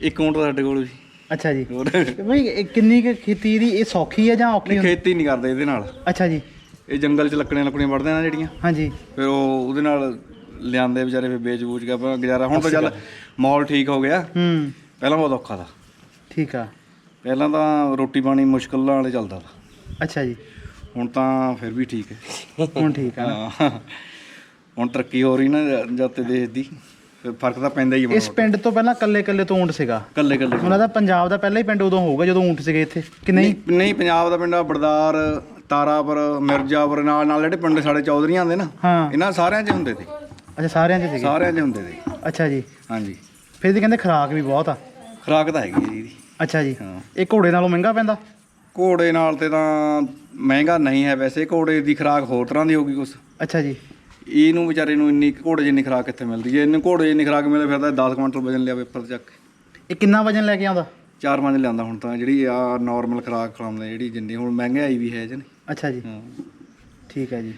B: ਇੱਕ ਊਂਟ ਤਾਂ ਸਾਡੇ ਕੋਲ ਵੀ।
A: ਅੱਛਾ ਜੀ।
B: ਹੋਰ।
A: ਤੇ ਬਈ ਇਹ ਕਿੰਨੀ ਕੁ ਖੇਤੀ ਦੀ ਇਹ ਸੌਖੀ ਹੈ ਜਾਂ ਔਖੀ
B: ਨਹੀਂ
A: ਹੁੰਦੀ?
B: ਖੇਤੀ ਨਹੀਂ ਕਰਦੇ ਇਹਦੇ ਨਾਲ।
A: ਅੱਛਾ ਜੀ।
B: ਇਹ ਜੰਗਲ 'ਚ ਲੱਕੜੀਆਂ ਲੱਕੜੀਆਂ ਵੜਦੇ ਨਾ ਜਿਹੜੀਆਂ।
A: ਹਾਂਜੀ।
B: ਫਿਰ ਉਹ ਉਹਦੇ ਨਾਲ ਲਿਆਂਦੇ ਵਿਚਾਰੇ ਫਿਰ ਵੇਚ ਬੂਚ ਕੇ ਗੁਜ਼ਾਰਾ। ਹੁਣ ਤਾਂ ਚੱਲ ਮਾਹੌਲ ਠੀਕ ਹੋ ਗਿਆ।
A: ਹੂੰ।
B: ਪਹਿਲਾਂ ਬਹੁਤ ਔਖਾ था
A: ਠੀਕ ਆ।
B: ਪਹਿਲਾਂ ਤਾਂ ਰੋਟੀ ਪਾਣੀ ਮੁਸ਼ਕਲ ਨਾਲ ਚੱਲਦਾ ਤਾ।
A: ਅੱਛਾ ਜੀ।
B: ਹੁਣ ਤਾਂ ਫਿਰ ਵੀ ਠੀਕ ਹੈ।
A: ਹੁਣ ਠੀਕ ਆ ਨਾ।
B: ਹਾਂ। ਹੁਣ ਤਰੱਕੀ ਹੋ ਰਹੀ ਨਾ ਜ- ਜਦ ਤੇ ਦੇਸ਼ ਦੀ। ਫ਼ਰਕ ਤਾਂ ਪੈਂਦਾ ਹੀ
A: ਇਸ ਪਿੰਡ ਤੋਂ ਪਹਿਲਾਂ ਕੱਲੇ ਕੱਲੇ ਤੋਂ ਊਂਟ ਸੀਗਾ।
B: ਕੱਲੇ ਕੱਲੇ
A: ਉਹਨਾਂ ਦਾ ਪੰਜਾਬ ਦਾ ਪਹਿਲਾ ਹੀ ਪਿੰਡ ਉਦੋਂ ਹੋਊਗਾ ਜਦੋਂ ਊਂਟ ਸੀਗੇ ਇੱਥੇ ਕਿ ਨਹੀਂ?
B: ਨਹੀਂ ਪੰਜਾਬ ਦਾ ਪਿੰਡ ਆ ਬੜਦਾਰ ਤਾਰਾਪੁਰ ਮਿਰਜ਼ਾਪੁਰ ਨਾਲ ਨਾਲ ਜਿਹੜੇ ਪਿੰਡ ਸਾਡੇ ਚੌਧਰੀਆਂ ਦੇ ਨਾ ਇਹਨਾਂ ਸਾਰਿਆਂ 'ਚ ਹੁੰਦੇ ਤੇ
A: ਅੱਛਾ ਸਾਰਿਆਂ 'ਚ ਸੀਗੇ?
B: ਸਾਰਿਆਂ 'ਚ ਹੁੰਦੇ ਤੇ
A: ਅੱਛਾ ਜੀ।
B: ਹਾਂਜੀ।
A: ਫਿਰ ਇਹਦੀ ਕਹਿੰਦੇ ਖਰਾਕ ਵੀ ਬਹੁਤ ਆ।
B: ਖੁਰਾਕ ਤਾਂ ਹੈਗੀ ਇਹਦੀ।
A: ਅੱਛਾ ਜੀ। ਇਹ ਘੋੜੇ ਨਾਲੋਂ ਮਹਿੰਗਾ ਪੈਂਦਾ?
B: ਘੋੜੇ ਨਾਲ ਤੇ ਤਾਂ ਮਹਿੰਗਾ ਨਹੀਂ ਹੈ ਵੈਸੇ ਘੋੜੇ ਦੀ ਖੁਰਾਕ ਹੋਰ ਤਰ੍ਹਾਂ ਦੀ ਹੋਗੀ ਕੁਛ।
A: ਅੱਛਾ ਜੀ।
B: ਇਹਨੂੰ ਵਿਚਾਰੇ ਨੂੰ ਇੰਨੀ ਘੋੜੇ ਜਿੰਨੀ ਖੁਰਾਕ ਕਿੱਥੇ ਮਿਲਦੀ ਜੇ ਇਹਨੂੰ ਘੋੜੇ ਜਿੰਨੀ ਖੁਰਾਕ ਮਿਲੇ ਫਿਰ ਤਾਂ 10 ਕੁਇੰਟਲ ਵਜਨ ਲਿਆ ਪੇਪਰ ਚੱਕ ਕੇ।
A: ਇਹ ਕਿੰਨਾ ਵਜਨ ਲੈ ਕੇ ਆਉਂਦਾ?
B: ਚਾਰ ਪੰਜ ਲਿਆਂਦਾ ਹੁਣ ਤਾਂ ਜਿਹੜੀ ਆ ਨਾਰਮਲ ਖੁਰਾਕ ਖਿਲਾਉਂਦੇ ਜਿਹੜੀ ਜਿੰਨੀ ਹੁਣ ਮਹਿੰਗਾਈ ਵੀ ਹੈ ਜਨ
A: ਅੱਛਾ ਜੀ।
B: ਹਾਂ।
A: ਠੀਕ ਹੈ ਜੀ।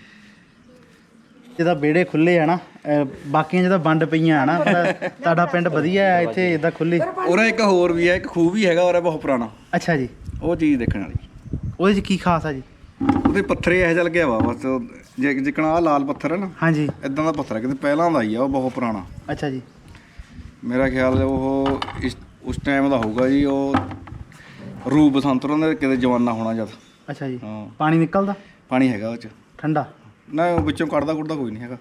A: ਜਿਹਦਾ ਵਿਹੜੇ ਖੁੱਲੇ ਆ ਨਾ ਅਹ ਬਾਕੀਆਂ ਜਿਹਦਾ ਵੰਡ ਪਈਆਂ ਆ ਨਾ ਪਰ ਤੁਹਾਡਾ ਪਿੰਡ ਵਧੀਆ ਹੈ ਇੱਥੇ ਇਦਾਂ ਖੁੱਲੇ
B: ਉਰੇ ਇੱਕ ਹੋਰ ਵੀ ਹੈ ਇੱਕ ਖੂਹ ਵੀ ਹੈਗਾ ਉਰੇ ਬਹੁਤ ਪੁਰਾਣਾ।
A: ਅੱਛਾ ਜੀ।
B: ਉਹ ਚੀਜ਼ ਦੇਖਣ ਵਾਲੀ।
A: ਉਹਦੇ 'ਚ ਕੀ ਖਾਸ ਆ ਜੀ?
B: ਉਹਦੇ ਪੱਥਰੇ ਇਹੋ ਜਿਹਾ ਲੱਗਿਆ ਵਾ ਬਸ ਉਹ ਜੇ ਜਿਕਣਾ ਆ ਲਾਲ ਪੱਥਰ ਹੈ ਨਾ
A: ਹਾਂਜੀ।
B: ਇਦਾਂ ਦਾ ਪੱਥਰ ਹੈ ਕਿਤੇ ਪਹਿਲਾਂ ਦਾ ਹੀ ਆ ਉਹ ਬਹੁਤ ਪੁਰਾਣਾ।
A: ਅੱਛਾ ਜੀ।
B: ਮੇਰਾ ਖਿਆਲ ਉਹ ਇਸ ਉਸ ਟਾਈਮ ਦਾ ਹੋਊਗਾ ਜੀ ਉਹ ਰੂਪ ਬਸੰਤਰਾਂ ਦਾ ਕਿਤੇ ਜਵਾਨਾ ਹੋਣਾ ਜਦ।
A: ਅੱਛਾ ਜੀ।
B: ਹਾਂ।
A: ਪਾਣੀ ਨਿਕਲਦਾ?
B: ਪਾਣੀ ਹੈਗਾ ਉਹ ਚ।
A: ਠੰਡਾ?
B: ਨਾ ਉਹ ਵਿੱਚੋਂ ਕੱਢਦਾ ਕੁੱਟਦਾ ਕੋਈ ਨਹੀਂ ਹੈਗਾ।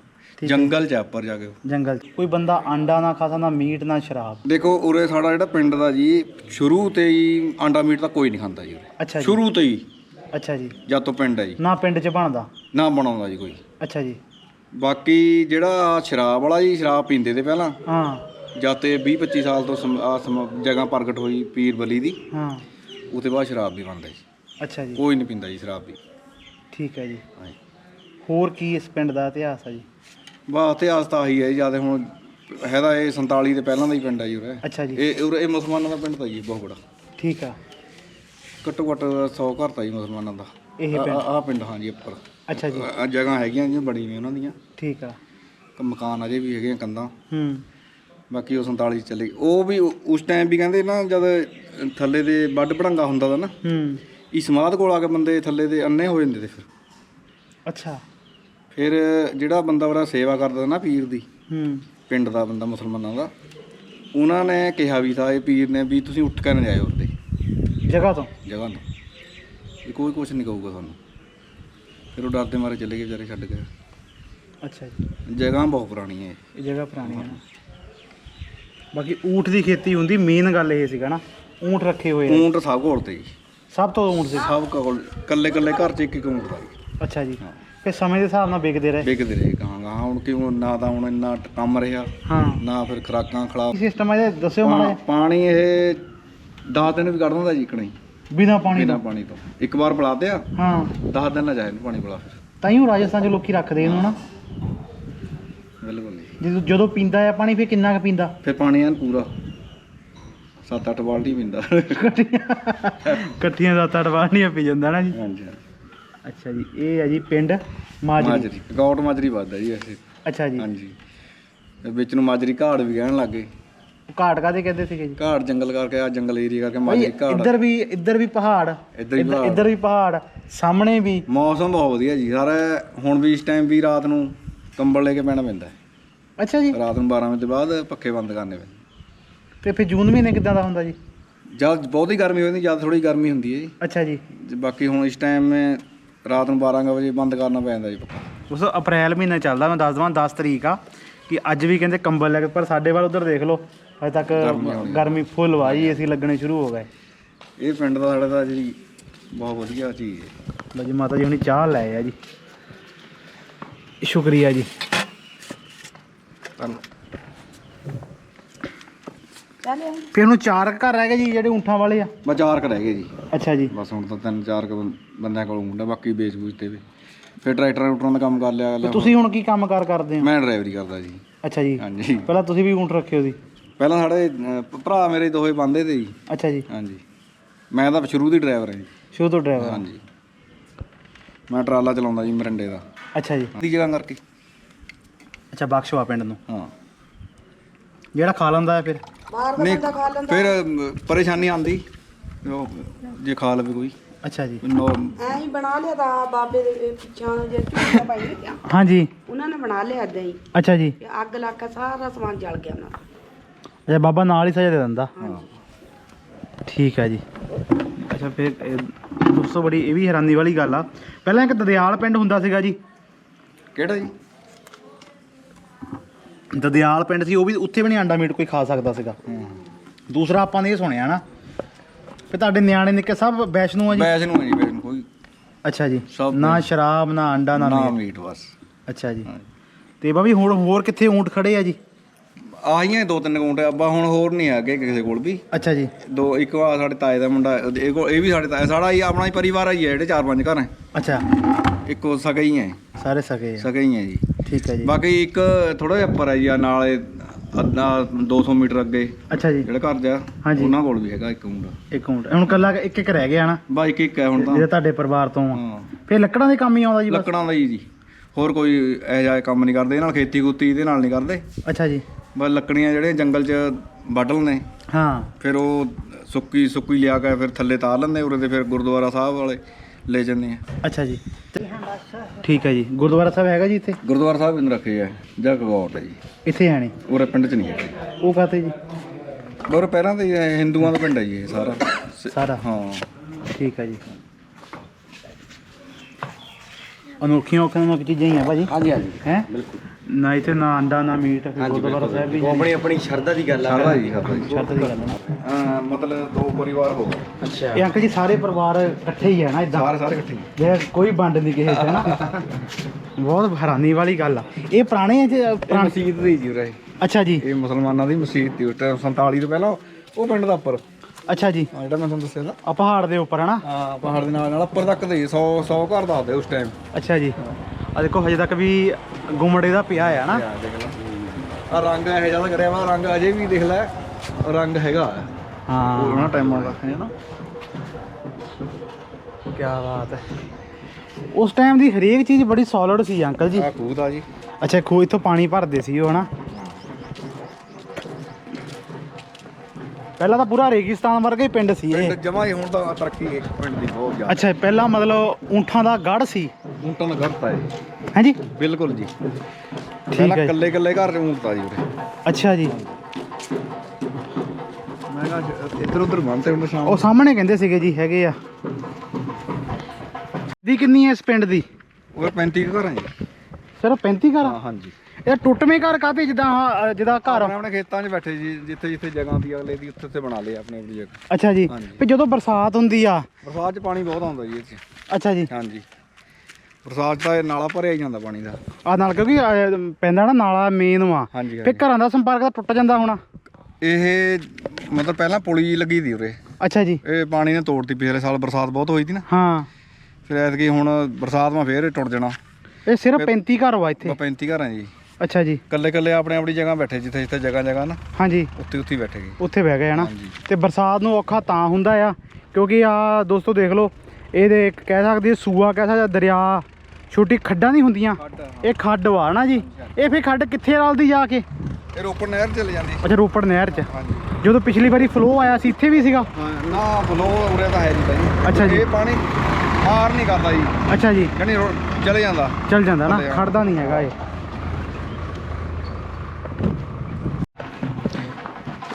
B: ਜੰਗਲ ਚ ਆ ਉੱਪਰ ਜਾ ਕੇ ਉਹ।
A: ਜੰਗਲ 'ਚ। ਕੋਈ ਬੰਦਾ ਆਂਡਾ ਨਾ ਖਾ ਸਕਦਾ ਮੀਟ ਨਾ ਸ਼ਰਾਬ?
B: ਦੇਖੋ ਉਰੇ ਸਾਡਾ ਜਿਹੜਾ ਪਿੰਡ ਦਾ ਜੀ ਸ਼ੁਰੂ ਤੇ ਹੀ ਆਂਡਾ ਮੀਟ ਤਾਂ ਕੋਈ ਨਹੀਂ ਖਾਂਦਾ ਜੀ ਉਰੇ।
A: ਅੱਛਾ ਜੀ।
B: ਸ਼ੁਰੂ ਤੋਂ ਹੀ।
A: ਅੱਛਾ ਜੀ।
B: ਜਦ ਤੋਂ ਪਿੰਡ ਹੈ ਜੀ।
A: ਨਾ ਪਿੰਡ 'ਚ ਬਣਦਾ?
B: ਨਾ ਬਣਾਉਂਦਾ ਜੀ ਕੋਈ।
A: ਅੱਛਾ ਜੀ।
B: ਬਾਕੀ ਜਿਹੜਾ ਸ਼ਰਾਬ ਵਾਲਾ ਜੀ ਸ਼ਰਾਬ ਪੀਂਦੇ ਤੇ ਪਹਿਲਾਂ।
A: ਹਾਂ।
B: ਜਦ ਤੇ 20 25 ਸਾਲ ਤੋਂ ਸਮ- ਆਹ ਸਮ- ਜਗ੍ਹਾ ਪ੍ਰਗਟ ਹੋਈ ਪੀਰ ਬਲੀ ਦੀ।
A: ਹਾਂ।
B: ਉਹਦੇ ਬਾਅਦ ਸ਼ਰਾਬ ਵੀ ਬਣਦਾ ਜੀ।
A: ਅੱਛਾ ਜੀ।
B: ਕੋਈ ਨਹੀਂ ਪੀਂਦਾ ਜੀ ਸ਼ਰਾਬ ਵੀ।
A: ਠੀਕ ਹੈ ਜੀ।
B: ਹਾਂਜੀ।
A: ਹੋਰ ਕੀ ਇਸ ਪਿੰਡ ਦਾ ਇਤਿਹਾਸ ਆ ਜੀ?
B: ਬਸ ਇਤਿਹਾਸ ਤਾਂ ਆਹੀ ਹੈ ਜੀ ਜ਼ਿਆਦਾ ਹੁਣ ਹੈਦਾ ਇਹ 47 ਦੇ ਪਹਿਲਾਂ ਦਾ ਹੀ ਪਿੰਡ ਹੈ ਜੀ ਉਰੇ।
A: ਅੱਛਾ ਜੀ।
B: ਇਹ ਉਰੇ ਇਹ ਮੁਸਲਮਾਨਾਂ ਦਾ ਪਿੰਡ ਤਾਂ ਜੀ ਬਹੁਤ ਬੜਾ।
A: ਠੀਕ ਆ।
B: ਘੱਟੋ ਘੱਟ 100 ਘਰ ਤਾਂ ਜੀ ਮੁਸਲਮਾਨਾਂ ਦਾ।
A: ਇਹ ਪਿੰਡ?
B: ਆ ਪਿੰਡ ਹਾਂ ਜੀ ਉੱਪਰ।
A: ਅੱਛਾ ਜੀ।
B: ਆ ਜਗ੍ਹਾ ਹੈਗੀਆਂ ਜੀ ਬੜੀ ਨੇ ਉਹਨਾਂ ਦੀਆਂ।
A: ਠੀਕ ਆ।
B: ਕ- ਮਕਾਨ ਅਜੇ ਵੀ ਹੈਗੇ ਆ ਕੰਧਾਂ।
A: ਹੂੰ।
B: ਬਾਕੀ ਉਹ 47 ਚ ਚਲੇ। ਗਏ ਉਹ ਵੀ ਉ- ਉਸ ਟਾਈਮ ਵੀ ਕਹਿੰਦੇ ਨਾ ਜਦ ਥੱਲੇ ਦੇ ਵੱਡ ਭੜੰਗਾ ਹੁੰਦਾ ਦਾ ਨਾ
A: ਹੂੰ।
B: ਇਹ ਸਮਾਧ ਕੋਲ ਆ ਕੇ ਬੰਦੇ ਥੱਲੇ ਦੇ ਅੰਨੇ ਹੋ ਜਾਂਦੇ ਤੇ ਫਿਰ।
A: ਅੱਛਾ।
B: ਫਿਰ ਜਿਹੜਾ ਬੰਦਾ ਉਹਦਾ ਸੇਵਾ ਕਰਦਾ ਨਾ ਪੀਰ ਦੀ
A: ਹੂੰ।
B: ਪਿੰਡ ਦਾ ਬੰਦਾ ਮੁਸਲਮਾਨਾਂ ਦਾ ਉਹਨਾਂ ਨੇ ਕਿਹਾ ਵੀ ਤਾਂ ਇਹ ਪੀਰ ਨੇ ਵੀ ਤੁਸੀਂ ਉੱਠ ਕੇ ਨਾ ਜਾਇਓ ਉੱਤੇ
A: ਜਗ੍ਹਾ ਤੋਂ?
B: ਜਗ੍ਹਾ ਤੋਂ। ਵੀ ਕੋਈ ਕੁਝ ਨਹੀਂ ਕਹੂਗਾ ਤੁਹਾਨੂੰ। ਫਿਰ ਉਹ ਡਰਦੇ ਮਾਰੇ ਚਲੇ ਗਏ ਵਿਚਾਰੇ ਛੱਡ ਕੇ
A: ਅੱਛਾ ਜੀ।
B: ਜਗ੍ਹਾ ਬਹੁਤ ਪੁਰਾਣੀ ਹੈ
A: ਇਹ। ਜਗ੍ਹਾ ਪੁਰਾਣੀ ਹੈ ਨਾ। ਬਾਕੀ ਊਠ ਦੀ ਖੇਤੀ ਹੁੰਦੀ ਮੇਨ ਗੱਲ ਇਹ ਸੀਗਾ ਨਾ ਊਠ ਰੱਖੇ ਹੋਏ ਆ।
B: ਊਂਟ ਸਭ ਕੋਲ ਤੇ ਜੀ।
A: ਸਭ ਤੋਂ ਊਠ ਸੀ?
B: ਸਭ ਕੋਲ ਕੱਲੇ ਕੱਲੇ ਘਰ 'ਚ ਇੱਕ ਇੱਕ ਊਂਟ ਦਾ ਜੀ।
A: ਅੱਛਾ ਜੀ। ਫਿਰ ਸਮੇਂ ਦੇ ਹਿਸਾਬ ਨਾਲ ਵਿਕਦੇ ਰਹੇ।
B: ਵਿਕਦੇ ਰਹੇ ਗਾਂ ਗਾਂ ਹੁਣ ਕਿਉਂ ਨਾ ਤਾਂ ਹੁਣ ਇੰਨਾ ਕੰਮ ਰਿਹਾ।
A: ਹਾਂ।
B: ਨਾ ਫਿਰ ਖਰਾਕਾਂ ਖਿਲਾ
A: ਕੀ ਸਿਸਟਮ ਹੈ ਇਹ? ਦੱਸਿਓ ਮਾੜਾ
B: ਪਾ- ਪਾਣੀ ਇਹ 10 ਦਿਨ ਵੀ ਕੱਢ ਦਿੰਦਾ ਜੀ ਕਣੀ
A: ਜਿਹਾ। ਬਿਨਾਂ ਪਾਣੀ
B: ਬਿਨਾ
A: ਤੋਂ
B: ਪਾਣੀ ਤੋਂ। ਇੱਕ ਵਾਰ ਪਿਲਾ ਦਿਆ
A: ਹਾਂ।
B: 10 ਦਿਨ ਨਾ ਜਾਏ ਪਾਣੀ ਪਿਲਾ ਫਿਰ।
A: ਤਾਈਓ ਰਾਜਸਥਾਨ 'ਚ ਲੋਕੀ ਰੱਖਦੇ ਇਹਨੂੰ ਨਾ।
B: ਬਿਲਕੁਲ ਨਹੀਂ
A: ਜਦੋਂ ਜਦੋਂ ਪੀਂਦਾ ਆ ਪਾਣੀ ਫਿਰ ਕਿੰਨਾ ਕੁ ਪੀਂਦਾ?
B: ਫਿਰ ਪਾਣੀ ਐਨ ਪੂਰਾ। 7-8 ਬਾਲਟੀ ਪੀਂਦਾ।
A: ਇਕੱਠੀਆਂ ਦਾ ਤੜਵਾਣੀਆਂ ਪੀ ਜਾਂਦਾ ਨਾ ਜੀ।
B: ਹਾਂਜੀ
A: ਅੱਛਾ ਜੀ ਇਹ ਹੈ ਜੀ ਪਿੰਡ ਮਾਜਰੀ।
B: ਮਾਜਰੀ। ਗੌਟ ਮਾਜਰੀ ਵੱਧਦਾ ਜੀ ਵੈਸੇ
A: ਅੱਛਾ ਜੀ।
B: ਹਾਂਜੀ। ਤੇ ਵਿੱਚ ਨੂੰ ਮਾਜਰੀ ਘਾੜ ਵੀ ਕਹਿਣ ਲੱਗੇ
A: ਉਹ ਘਾਟ ਕਾਦੇ ਕਹਿੰਦੇ ਸੀਗੇ ਜੀ?
B: ਘਾੜ ਜੰਗਲ ਕਰਕੇ ਆ ਜੰਗਲ ਏਰੀਆ ਕਰਕੇ ਮਾਜਰੀ ਘਾੜ
A: ਇੱਧਰ ਵੀ ਇੱਧਰ ਵੀ ਪਹਾੜ।
B: ਇੱਧਰ ਵੀ ਪਹਾੜ।
A: ਸਾਹਮਣੇ ਵੀ।
B: ਮੌਸਮ ਬਹੁਤ ਵਧੀਆ ਜੀ ਸਾਰਾ ਹੁਣ ਵੀ ਇਸ ਟਾਈਮ ਵੀ ਰਾਤ ਨੂੰ ਕੰਬਲ ਲੈ ਕੇ ਪੈਣਾ ਪੈਂਦਾ।
A: ਅੱਛਾ ਜੀ।
B: ਰਾਤ ਨੂੰ 12 ਵਜੇ ਤੋਂ ਬਾਅਦ ਪੱਖੇ ਬੰਦ ਕਰਨੇ ਪੈਂਦੇ।
A: ਤੇ ਫਿਰ ਜੂਨ ਮਹੀਨੇ ਕਿੱਦਾਂ ਦਾ ਹੁੰਦਾ ਜੀ?
B: ਜਦ ਬਹੁਤੀ ਗਰਮੀ ਹੋ ਜਾਂਦੀ ਜਦ ਥੋੜੀ ਗਰਮੀ ਹੁੰਦੀ ਹੈ ਜੀ।
A: ਅੱਛਾ ਜੀ।
B: ਬਾਕੀ ਹੁਣ ਇਸ ਟਾਈਮ ਰਾਤ ਨੂੰ 12 ਕੁ ਵਜੇ ਬੰਦ ਕਰਨਾ ਪੈਂਦਾ ਜੀ ਪੱਖਾ।
A: ਉਸ ਅਪ੍ਰੈਲ ਮਹੀਨਾ ਚੱਲਦਾ ਮੈਂ ਦੱਸ ਦਵਾਂ 10 ਤਰੀਕ ਆ ਕਿ ਅੱਜ ਵੀ ਕਹਿੰਦੇ ਕੰਬਲ ਲੈ ਕੇ ਪਰ ਸਾਡੇ ਵੱਲ ਉਧਰ ਦੇਖ ਲਓ ਅਜੇ ਤੱਕ ਗਰਮੀ ਫੁੱਲ ਵਾਈ ਏਸੀ ਲੱਗਣੇ ਸ਼ੁਰੂ ਹੋ ਗਏ।
B: ਇਹ ਪਿੰਡ ਦਾ ਸਾਡਾ ਤਾਂ ਜਿਹੜੀ ਬਹੁਤ ਵਧੀਆ ਚੀਜ਼ ਹੈ।
A: ਲਓ ਜੀ ਮਾਤਾ ਜੀ ਹੁਣੀ ਚਾਹ ਲੈ ਆ ਜੀ। ਸ਼ੁਕਰੀਆ ਜੀ। ਫਿਰ ਹੁਣ ਚਾਰ ਘਰ ਰਹਿ ਗਏ ਜੀ ਜਿਹੜੇ ਊਂਠਾਂ ਵਾਲੇ ਆ?
B: ਬਸ ਚਾਰ ਕੁ ਰਹਿ ਗਏ ਜੀ।
A: ਅੱਛਾ ਜੀ।
B: ਬਸ ਹੁਣ ਤਾਂ ਤਿੰਨ ਚਾਰ ਕੁ ਬੰ- ਬੰਦਿਆਂ ਕੋਲ ਮੁੰਡਾ ਬਾਕੀ ਵੇਚ ਬੂਝ ਤੇ ਵੀ। ਫਿਰ ਟਰੈਕਟਰਾਂ ਟਰੂਕਟਰਾਂ ਦਾ ਕੰਮ ਕਰ ਲਿਆ
A: ਤੁਸੀਂ ਹੁਣ ਕੀ ਕੰਮ ਕਾਰ ਕਰਦੇ ਹੋ?
B: ਮੈਂ ਡਰਾਈਵਰੀ ਕਰਦਾ ਜੀ।
A: ਅੱਛਾ ਜੀ।
B: ਹਾਂਜੀ।
A: ਪਹਿਲਾਂ ਤੁਸੀਂ ਵੀ ਊਂਠ ਰੱਖੇ ਹੋ ਸੀ?
B: ਪਹਿਲਾਂ ਸਾਡੇ ਅਹ, ਭਰਾ ਮੇਰੇ ਦੋਵੇਂ ਬੰਦੇ ਤੇ ਜੀ।
A: ਅੱਛਾ ਜੀ।
B: ਹਾਂਜੀ। ਮੈਂ ਤਾਂ ਸ਼ੁਰੂ ਦੀ ਡਰਾਈਵਰ ਹਾਂ ਜੀ।
A: ਸ਼ੁਰੂ ਤੋਂ ਡਰਾਈਵਰ
B: ਹਾਂਜੀ। ਮੈਂ ਟਰਾਲਾ ਚਲਾਉਂਦਾ ਜੀ ਮਰਿੰਡੇ ਦਾ।
A: ਅੱਛਾ ਜੀ।
B: ਦੀ ਜਗ੍ਹਾ ਕਰਕੇ।
A: ਅੱਛਾ ਬਖਸ਼ਵਾ ਪਿੰਡ ਨੂੰ।
B: ਹਾਂ।
A: ਜਿਹੜਾ ਖਾ ਲੈਂਦਾ ਹੈ ਫਿਰ
B: ਨਹੀਂ ਫਿਰ ਅਮ, ਪਰੇਸ਼ਾਨੀ ਆਂਦੀ ਜੇ ਖਾ ਲਵੇ ਕੋਈ।
A: ਅੱਛਾ ਜੀ।
E: ਐਂ ਹੀ ਬਣਾ ਲਿਆ ਤਾਂ ਬਾਬੇ ਦੇ ਪਿੱਛੋਂ ਜੇ ਚੂੜੀਆਂ ਪਾਈ ਹੋਈਆਂ
A: ਹਾਂਜੀ।
E: ਉਹਨਾਂ ਨੇ ਬਣਾ ਲਿਆ ਏਦਾਂ ਹੀ।
A: ਅੱਛਾ ਜੀ।
E: ਤੇ ਅੱਗ ਲਾ ਕੇ ਸਾਰਾ ਸਮਾਨ ਜਲ ਗਿਆ ਉਹਨਾਂ ਦਾ।
A: ਅੱਛਾ ਬਾਬਾ ਨਾਲ ਹੀ ਸਜ਼ਾ ਦੇ ਦਿੰਦਾ। ਠੀਕ ਹੈ ਜੀ। ਅੱਛਾ ਫਿਰ ਇਹ ਦੋਸਤੋ ਬੜੀ ਇਹ ਵੀ ਹੈਰਾਨੀ ਵਾਲੀ ਗੱਲ ਆ। ਪਹਿਲਾਂ ਇੱਕ ਦਦਿਆਲ ਪਿੰਡ ਹੁੰਦਾ ਸੀਗਾ ਜੀ।
B: ਕਿਹੜਾ ਜੀ?
A: ਦਦਿਆਲ ਪਿੰਡ ਸੀ ਉਹ ਵੀ ਉੱਥੇ ਵੀ ਨਹੀਂ ਅੰਡਾ ਮੀਟ ਕੋਈ ਖਾ ਸਕਦਾ ਸੀਗਾ। ਦੂਸਰਾ ਆਪਾਂ ਨੇ ਇਹ ਸੁਣਿਆ ਨਾ ਕਿ ਤੁਹਾਡੇ ਨਿਆਣੇ ਨਿੱਕੇ ਸਭ ਵੈਸ਼ਨੂ ਆ ਜੀ?
B: ਬੈਸ ਨੂੰ ਹੈ ਜੀ ਬੈਸ ਨੂੰ ਕੋਈ।
A: ਅੱਛਾ ਜੀ।
B: ਸਭ
A: ਨਾ ਸ਼ਰਾਬ ਨਾ ਅੰਡਾ ਨਾ
B: ਨਾ
A: ਮੀਟ।
B: ਬਸ।
A: ਅੱਛਾ ਜੀ। ਤੇ ਬਾਬੀ ਹੁਣ ਹੋਰ ਕਿੱਥੇ ਊਂਟ ਖੜੇ ਆ ਜੀ?
B: ਆਹੀਆਂ ਦੋ ਤਿੰਨ ਗੁੰਟੇ ਅੱਬਾ ਹੁਣ ਹੋਰ ਨਹੀਂ ਹੈਗੇ ਕਿਸੇ ਕੋਲ ਵੀ।
A: ਅੱਛਾ ਜੀ।
B: ਦੋ ਇੱਕ ਆ ਸਾਡੇ ਤਾਏ ਦਾ ਮੁੰਡਾ ਇਹ ਕੋਲ ਇਹ ਵੀ ਸਾਡੇ ਤਾਏ ਸਾਡਾ ਹੀ ਆਪਣਾ ਹੀ ਪਰਿਵਾਰ ਆ ਜੀ ਜਿਹੜੇ ਚਾਰ ਪੰਜ ਘਰ ਹੈ
A: ਅੱਛਾ।
B: ਇੱਕੋ ਸਕੇ ਹੀ ਹੈ
A: ਸਾਰੇ ਸਕੇ ਆ।
B: ਸਕੇ ਹੀ ਹੈ ਜੀ।
A: ਠੀਕ ਹੈ ਜੀ।
B: ਬਾਕੀ ਇੱਕ ਥੋੜਾ ਜਿਹਾ ਉੱਪਰ ਹੈ ਜੀ ਆ ਨਾਲੇ ਅੱਧਾ 200 ਮੀਟਰ ਅੱਗੇ।
A: ਅੱਛਾ ਜੀ।
B: ਜਿਹੜਾ ਘਰ ਜਾ। ਉਹਨਾਂ ਕੋਲ ਵੀ ਹੈਗਾ ਇੱਕ ਮੁੰਡਾ
A: ਇੱਕ ਊਂਟ ਹੁਣ ਕੱਲਾ ਇੱਕ ਇੱਕ ਰਹਿ ਗਿਆ ਨਾ?
B: ਬਾ ਇੱਕ ਇੱਕ ਹੈ ਹੁਣ ਤਾਂ।
A: ਜਿਹੜਾ ਤੁਹਾਡੇ ਪਰਿਵਾਰ ਤੋਂ ਆ।
B: ਹਾਂ।
A: ਫਿਰ ਲੱਕੜਾਂ ਦੇ ਕੰਮ ਹੀ ਆਉਂਦਾ ਜੀ
B: ਲੱਕੜਾਂ ਦਾ ਹੀ ਜੀ। ਹੋਰ ਕੋਈ ਇਹੋ ਜਿਹਾ ਕੰਮ ਨਹੀਂ ਕਰਦੇ ਇਹ ਨਾਲ ਖੇਤੀ ਖੂਤੀ ਇਹਦੇ ਨਾਲ ਨਹੀਂ ਕਰਦੇ।
A: ਅੱਛਾ ਜੀ।
B: ਬਸ ਲੱਕੜੀਆਂ ਜਿਹੜੇ ਜੰਗਲ 'ਚ ਵੱਢ ਲੈਂਦੇ।
A: ਹਾਂ।
B: ਫਿਰ ਉਹ ਸੁੱਕੀ ਸੁੱਕੀ ਲਿਆ ਕੇ ਫਿਰ ਥੱਲੇ ਤਾਰ ਲੈਂਦੇ ਉਰੇ ਤੇ ਫਿਰ ਗੁਰਦੁਆਰਾ ਸਾਹਿਬ ਵਾਲੇ ਲੈ ਜਾਂਦੇ ਆ।
A: ਅੱਛਾ ਜੀ। ਠੀਕ ਹੈ ਜੀ। ਗੁਰਦੁਆਰਾ ਸਾਹਿਬ ਹੈਗਾ ਜੀ ਇੱਥੇ?
B: ਗੁਰਦੁਆਰਾ ਸਾਹਿਬ ਇਹਨੂੰ ਰੱਖੇ ਆ ਜਗਗੌਟ ਹੈ ਜੀ
A: ਇੱਥੇ ਨਹੀਂ?
B: ਉਰੇ ਪਿੰਡ 'ਚ ਨਹੀਂ ਹੈ
A: ਉਹ ਕਾਤੇ ਜੀ?
B: ਉਰੇ ਪਹਿਲਾਂ ਤਾਂ ਹਿੰਦੂਆਂ ਦਾ ਪਿੰਡ ਹੈ ਜੀ ਇਹ ਸਾਰਾ।
A: ਸਾਰਾ?
B: ਹਾਂ।
A: ਠੀਕ ਹੈ ਜੀ। ਅਨੋਖੀਆਂ ਅਨੋਖੀਆਂ ਚੀਜ਼ਾਂ ਹੀ ਆ ਭਾਜੀ।
C: ਹਾਂਜੀ ਹਾਂਜੀ।
A: ਹੈ? ਬਿਲਕੁਲ। ਨਾ ਇੱਥੇ ਨਾ ਅੰਡਾ ਨਾ ਮੀਟ ਗੁਰਦੁਆਰਾ ਸਾਹਿਬ ਵੀ
C: ਉਹ ਆਪਣੀ ਆਪਣੀ ਸ਼ਰਧਾ ਦੀ ਗੱਲ ਆ।
B: ਸਾਰਾ ਜੀ ਸਾਰਾ ਜੀ
A: ਸ਼ਰਤ ਦੀ ਗੱਲ।
B: ਅਹ ਮਤਲਬ ਦੋ ਪਰਿਵਾਰ ਹੋ ਗਏ।
C: ਅੱਛਾ।
A: ਇਹ ਅੰਕਲ ਜੀ ਸਾਰੇ ਪਰਿਵਾਰ ਇਕੱਠੇ ਹੀ ਹੈ ਨਾ ਇਦਾਂ
B: ਸਾਰੇ ਸਾਰੇ ਇਕੱਠੇ ਹੀ।
A: ਜੇ ਕੋਈ ਵੰਡ ਨਹੀਂ ਕਿਸੇ ਚ ਨਾ? ਬਹੁਤ ਹੈਰਾਨੀ ਵਾਲੀ ਗੱਲ ਆ। ਇਹ ਪੁਰਾਣੇ ਚ
B: ਇਹ
A: ਪੁਰਾਣੇ
B: ਮਸਜਿਦ ਦੀ ਜੀ ਉਰੇ।
A: ਅੱਛਾ ਜੀ।
B: ਇਹ ਮੁਸਲਮਾਨਾਂ ਦੀ ਮਸਜਿਦ ਦੀ ਉਸ ਟਾਈਮ 47 ਤੋਂ ਪਹਿਲਾਂ ਉਹ ਪਿੰਡ ਦਾ ਉੱਪਰ।
A: ਅੱਛਾ ਜੀ।
B: ਹਾਂ ਜਿਹੜਾ ਮੈਂ ਤੁਹਾਨੂੰ ਦੱਸਿਆ ਨਾ।
A: ਆ ਪਹਾੜ ਦੇ ਉੱਪਰ ਹਨਾ?
B: ਹਾਂ ਪਹਾੜ ਦੇ ਨਾਲ ਨਾਲ ਉੱਪਰ ਤੱਕ ਦੇ 100 100 ਘਰ ਦੱਸਦੇ ਉਸ ਟਾਈਮ
A: ਅੱਛਾ ਜੀ। ਆ ਦੇਖੋ ਹਜੇ ਤੱਕ ਵੀ ਗੁੰਮੜੇ ਦਾ ਪਿਆ ਆ ਨਾ
B: ਆ ਰੰਗ ਇਹ ਜ਼ਿਆਦਾ ਕਰਿਆ ਵਾ ਰੰਗ ਅਜੇ ਵੀ ਦੇਖ ਲੈ ਰੰਗ ਹੈਗਾ।
A: ਹਾਂ।
B: ਉਹਨਾਂ ਟਾਈਮਾਂ ਦਾ ਹੈ ਨਾ।
A: ਕੀ ਬਾਤ ਹੈ। ਉਸ ਟਾਈਮ ਦੀ ਹਰੇਕ ਚੀਜ਼ ਬੜੀ ਸੋਲਿਡ ਸੀ ਅੰਕਲ ਜੀ।
B: ਆ ਖੂਹ ਦਾ ਜੀ।
A: ਅੱਛਾ ਖੂਹ ਇੱਥੋਂ ਪਾਣੀ ਭਰਦੇ ਸੀ ਉਹ ਹਨਾ? ਪਹਿਲਾਂ ਤਾਂ ਪੂਰਾ ਰੇਗਿਸਤਾਨ ਵਰਗਾ ਹੀ ਪਿੰਡ ਸੀ ਇਹ।
B: ਪਿੰਡ ਜਮਾ ਹੀ ਹੁਣ ਤਾਂ ਤਰੱਕੀ ਇੱਕ ਪਿੰਡ ਦੀ ਬਹੁਤ ਜ਼ਿਆਦਾ।
A: ਅੱਛਾ ਪਹਿਲਾਂ ਮਤਲਬ ਊਂਠਾਂ ਦਾ ਗੜ ਸੀ?
B: ਊਂਟਾਂ ਦਾ ਘਰ ਤਾਂ ਹੈ
A: ਹਾਂਜੀ?
B: ਬਿਲਕੁਲ ਜੀ।
A: ਠੀਕ ਹੈ
B: ਕੱਲੇ ਕੱਲੇ ਘਰ ਊਂਟਾ ਜੀ ਉਰੇ।
A: ਅੱਛਾ ਜੀ।
B: ਮੈਂ ਕਿਹਾ ਇੱਧਰ ਉੱਧਰ ਬੰਨਤੇ ਹੁਣ ਸ਼ਾਮ
A: ਉਹ ਸਾਹਮਣੇ ਕਹਿੰਦੇ ਸੀਗੇ ਜੀ ਹੈਗੇ ਆ। ਦੀ ਕਿੰਨੀ ਹੈ ਇਸ ਪਿੰਡ ਦੀ?
B: ਉਹ 35 ਕੁ ਘਰ ਆ ਜੀ।
A: ਸਿਰਫ 35 ਘਰ?
B: ਹਾਂ? ਹਾਂਜੀ।
A: ਇਹ ਟੁੱਟਵੇਂ ਘਰ ਕਾਤੇ ਜਿੱਦਾਂ ਆਹ, ਜਿੱਦਾਂ ਘਰ?
B: ਆਪਣੇ ਆਪਣੇ ਖੇਤਾਂ 'ਚ ਬੈਠੇ ਜੀ ਜਿੱਥੇ ਜਿੱਥੇ ਜਗ੍ਹਾ ਦੀ ਅਗਲੇ ਦੀ ਉੱਥੇ ਉੱਥੇ ਬਣਾ ਲਏ ਆਪਣੀ ਆਪਣੀ ਜਗ੍ਹਾ
A: ਅੱਛਾ ਜੀ।
B: ਹਾਂਜੀ।
A: ਵੀ ਜਦੋਂ ਬਰਸਾਤ ਹੁੰਦੀ ਆ?
B: ਬਰਸਾਤ 'ਚ ਪਾਣੀ ਬਹੁਤ ਆਉਂਦਾ ਜੀ ਇਹ 'ਚ।
A: ਅੱਛਾ ਜੀ।
B: ਹਾਂਜੀ। ਬਰਸਾਤ 'ਚ ਤਾਂ ਇਹ ਨਾਲਾ ਭਰਿਆ ਹੀ ਜਾਂਦਾ ਪਾਣੀ ਦਾ।
A: ਆ ਨਾਲ ਕਿਉਂਕਿ ਪੈਂਦਾ ਨਾ ਨਾਲਾ ਮੇਨ ਵਾ।
B: ਹਾਂਜੀ
A: ਘਰਾਂ ਦਾ ਸੰਪਰਕ ਤਾਂ ਟੁੱਟ ਜਾਂਦਾ ਹੋਣਾ।
B: ਇਹ ਮਤਲਬ ਪਹਿਲਾਂ ਪੁਲੀ ਲੱਗੀ ਦੀ ਉਰੇ।
A: ਅੱਛਾ ਜੀ।
B: ਇਹ ਪਾਣੀ ਨੇ ਤੋੜਤੀ ਪਿਛਲੇ ਸਾਲ ਬਰਸਾਤ ਬਹੁਤ ਹੋਈ ਸੀ ਨਾ।
A: ਹਾਂ।
B: ਫਿਰ ਐਤਕੀ ਹੁਣ ਬਰਸਾਤ ਮਾ ਫੇਰ ਇਹ ਟੁੱਟ ਜਾਣਾ।
A: ਇਹ ਸਿਰਫ 35 ਘਰ ਵਾ ਇੱਥੇ।
B: ਆਪਾਂ 35 ਘਰ ਆ ਜੀ।
A: ਅੱਛਾ ਜੀ।
B: ਕੱਲੇ ਕੱਲੇ ਆਪਣੇ ਆਪਣੀ ਜਗ੍ਹਾ ਬੈਠੇ ਜਿੱਥੇ ਜਿੱਥੇ ਜਗ੍ਹਾ ਜਗ੍ਹਾ ਨਾ
A: ਹਾਂਜੀ।
B: ਉੱਥੇ ਉੱਥੇ ਬੈਠੇ ਗਏ
A: ਉੱਥੇ ਬਹਿ ਗਏ ਹਨਾ?
B: ਹਾਂਜੀ।
A: ਤੇ ਬਰਸਾਤ ਨੂੰ ਔਖਾ ਤਾਂ ਹੁੰਦਾ ਆ ਕਿਉਂਕਿ ਆ ਦੋਸਤੋ ਦੇਖ ਲਓ ਇਹਦੇ ਇੱਕ ਕਹਿ ਸਕਦੇ ਸੂਆ ਕਹਿ ਸਕਦੇ ਦਰਿਆ ਛੋਟੀ ਖੱਡਾਂ ਨਹੀਂ ਹੁੰਦੀਆਂ? ਇਹ ਖੱਡ ਵਾ ਨਾ ਜੀ? ਇਹ ਫੇ ਖੱਡ ਕਿੱਥੇ ਰਲਦੀ ਜਾ ਕੇ?
B: ਇਹ ਰੋਪੜ ਨਹਿਰ ਚਲੇ ਜਾਂਦੀ।
A: ਅੱਛਾ ਰੋਪੜ ਨਹਿਰ 'ਚ।
B: ਹਾਂਜੀ।
A: ਜਦੋਂ ਪਿਛਲੀ ਵਾਰੀ ਫਲੋ ਆਇਆ ਸੀ ਇੱਥੇ ਵੀ ਸੀਗਾ?
B: ਨਾ ਬਲੋ ਉਰੇ ਤਾਂ ਹੈ ਨਹੀਂ ਜੀ
A: ਅੱਛਾ ਜੀ।
B: ਇਹ ਪਾਣੀ ਮਾਰ ਨਹੀਂ ਕਰਦਾ ਜੀ।
A: ਅੱਛਾ ਜੀ।
B: ਯਾਨੀ ਰੋ- ਚਲੇ ਜਾਂਦਾ।
A: ਚੱਲ ਜਾਂਦਾ ਨਾ
B: ਆ।
A: ਖੜਦਾ ਨਹੀਂ ਹੈਗਾ ਇਹ।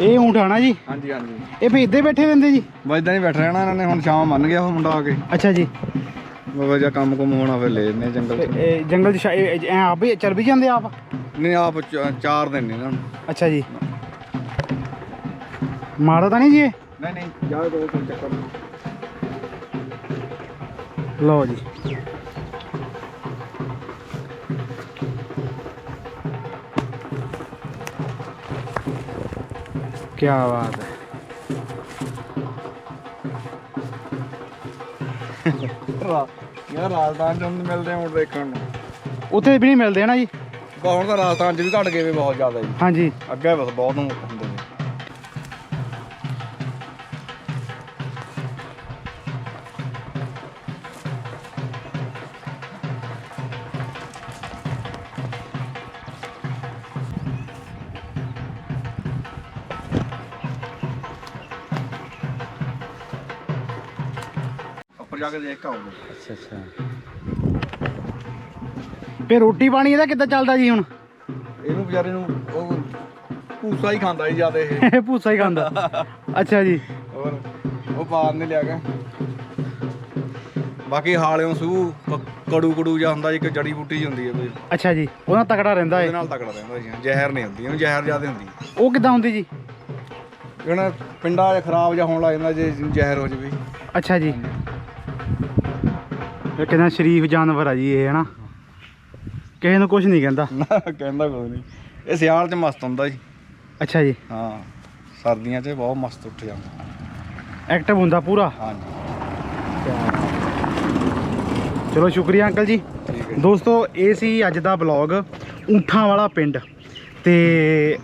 A: ਇਹ ਊਂਠ ਆਣਾ ਜੀ?
B: ਹਾਂਜੀ ਹਾਂਜੀ।
A: ਇਹ ਇੱਦੇ ਬੈਠੇ ਰਹਿੰਦੇ ਜੀ?
B: ਵਜਦਾ ਨਹੀਂ ਬੈਠ ਰਹਿਣਾ ਇਹਨਾਂ ਨੇ ਹੁਣ ਸ਼ਾਮ ਮੰਨ ਗਿਆ ਉਹ ਮੁੰਡਾ ਆ ਕੇ।
A: ਅੱਛਾ ਜੀ।
B: ਬਾਬਾ ਜੀ ਕੰਮ ਕੁਮ ਹੋਣਾ ਫਿਰ ਲੈ ਜੰਨੇ ਜੰਗਲ
A: ਤੇ
B: ਚ
A: ਇਹ ਜੰਗਲ 'ਚ ਐਂ ਆਪ ਵੀ ਚੱਲ ਵੀ ਜਾਂਦੇ ਆਪ?
B: ਨਹੀਂ ਆਪ ਚ- ਚਾਰ ਦਿਨ ਨੇ ਇਹਨਾਂ ਨੂੰ।
A: ਅੱਛਾ ਜੀ। ਮਾਰਦਾ ਤਾਂ ਨਹੀਂ ਜੀ ਇਹ?
B: ਨਹੀਂ ਨਹੀਂ ਜਾ ਦੋ ਚੱਕਰ।
A: ਲਓ ਜੀ। ਕੀ ਬਾਤ ਹੈ।
B: ਯਾਰ ਰਾਜਸਥਾਨ ਹੁਣ ਮਿਲਦੇ ਹੁਣ ਦੇਖਣ ਨੂੰ।
A: ਉੱਥੇ ਵੀ ਨਹੀਂ ਮਿਲਦੇ ਨਾ ਜੀ?
B: ਹੁਣ ਤਾਂ ਰਾਜਸਥਾਨ ਚ ਵੀ ਘਟ ਗਏ ਵੇ ਬਹੁਤ ਜ਼ਿਆਦਾ ਜੀ।
A: ਹਾਂਜੀ।
B: ਅੱਗੇ ਬਸ ਬਹੁਤ ਨੂੰ ਉੱਪਰ ਜਾ ਕੇ ਦੇਖ ਕੇ ਆਉਂਗੇ
A: ਅੱਛਾ ਅੱਛਾ। ਫੇ ਰੋਟੀ ਪਾਣੀ ਇਹਦਾ ਕਿੱਦਾਂ ਚੱਲਦਾ ਜੀ ਹੁਣ?
B: ਇਹਨੂੰ ਵਿਚਾਰੇ ਨੂੰ ਉਹ ਭੂਸਾ ਹੀ ਖਾਂਦਾ ਜੀ ਜ਼ਿਆਦਾ ਇਹ।
A: ਇਹ [laughs] ਭੂਸਾ ਹੀ ਖਾਂਦਾ। ਅੱਛਾ ਜੀ।
B: ਹੋਰ ਉਹ ਪਾਰ ਨੇ ਲਿਆ ਕੇ ਬਾਕੀ ਹਾਲਿਓਂ ਸੂ ਕੜੂ ਕੜੂ ਜਾਂ ਹੁੰਦਾ ਜੀ ਕਿ ਜੜੀ ਬੂਟੀ ਜੀ ਹੁੰਦੀ ਹੈ ਕੋਈ।
A: ਅੱਛਾ ਜੀ ਉਹਨਾਂ ਤਕੜਾ ਰਹਿੰਦਾ
B: ਉਹਦੇ
A: ਏ
B: ਨਾਲ ਤਕੜਾ ਰਹਿੰਦਾ ਜੀ ਜ਼ਹਿਰ ਨਹੀਂ ਹੁੰਦੀ ਇਹਨੂੰ ਜ਼ਹਿਰ ਜ਼ਿਆਦਾ ਹੁੰਦੀ
A: ਉਹ ਕਿੱਦਾਂ ਹੁੰਦੀ ਜੀ?
B: ਇਹਨਾਂ ਪਿੰਡਾ ਜਿਹਾ ਖਰਾਬ ਜਿਹਾ ਹੋਣ ਲੱਗ ਜਾਂਦਾ ਜੇ ਜ਼ਹਿਰ ਹੋ ਜਵੇ।
A: ਅੱਛਾ ਜੀ। ਇਹ ਕਿੰਨਾ ਸ਼ਰੀਫ ਜਾਨਵਰ ਆ ਜੀ ਇਹ ਹਨਾ? ਕਿਸੇ ਨੂੰ ਕੁਝ ਨਹੀਂ ਕਹਿੰਦਾ।
B: ਨਾ ਕਹਿੰਦਾ ਕੋਈ ਨਹੀਂ। ਇਹ ਸਿਆਲ 'ਚ ਮਸਤ ਹੁੰਦਾ ਜੀ।
A: ਅੱਛਾ ਜੀ।
B: ਹਾਂ ਸਰਦੀਆਂ 'ਚ ਬਹੁਤ ਮਸਤ ਉੱਠ ਜਾਂਦਾ।
A: ਐਕਟਿਵ ਹੁੰਦਾ ਪੂਰਾ?
B: ਹਾਂਜੀ।
A: ਚਲੋ ਸ਼ੁਕਰੀਆ ਅੰਕਲ ਜੀ। ਦੋਸਤੋ ਇਹ ਸੀ ਅੱਜ ਦਾ ਬਲੌਗ ਊਂਠਾਂ ਵਾਲਾ ਪਿੰਡ। ਤੇ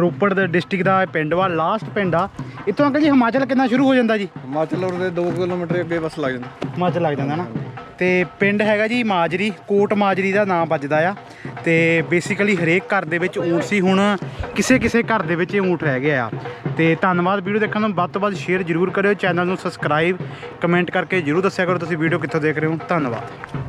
A: ਰੋਪੜ ਦੇ ਡਿਸਟ੍ਰਿਕਟ ਦਾ ਇਹ ਪਿੰਡ ਵਾ ਲਾਸਟ ਪਿੰਡ ਆ। ਇੱਥੋਂ ਅੰਕਲ ਜੀ ਹਿਮਾਚਲ ਕਿੰਨਾ ਸ਼ੁਰੂ ਹੋ ਜਾਂਦਾ ਜੀ?
B: ਹਿਮਾਚਲ ਉਰੇ ਦੇ 2 ਕਿਲੋਮੀਟਰ ਅੱਗੇ ਬੱਸ ਲੱਗ ਜਾਂਦਾ।
A: ਹਿਮਾਚਲ ਲੱਗ ਜਾਂਦਾ ਨਾ। ਤੇ ਪਿੰਡ ਹੈਗਾ ਜੀ ਮਾਜਰੀ ਕੋਟ ਮਾਜਰੀ ਦਾ ਨਾਮ ਵੱਜਦਾ ਆ। ਤੇ ਬੇਸਿਕਲੀ ਹਰੇਕ ਘਰ ਦੇ ਵਿੱਚ ਊਂਟ ਸੀ ਹੁਣ ਕਿਸੇ ਕਿਸੇ ਘਰ ਦੇ ਵਿੱਚ ਇਹ ਊਂਟ ਰਹਿ ਗਿਆ ਆ। ਤੇ ਧੰਨਵਾਦ ਵੀਡੀਓ ਦੇਖਣ ਨੂੰ ਵੱਧ ਤੋਂ ਵੱਧ ਸ਼ੇਅਰ ਜ਼ਰੂਰ ਕਰਿਓ ਚੈਨਲ ਨੂੰ ਸਬਸਕ੍ਰਾਈਬ ਕਮੈਂਟ ਕਰਕੇ ਜ਼ਰੂਰ ਦੱਸਿਆ ਕਰੋ ਤੁਸੀਂ ਵੀਡੀਓ ਕਿੱਥੋਂ ਦੇਖ ਰਹੇ ਹੋ। ਧੰਨਵਾਦ।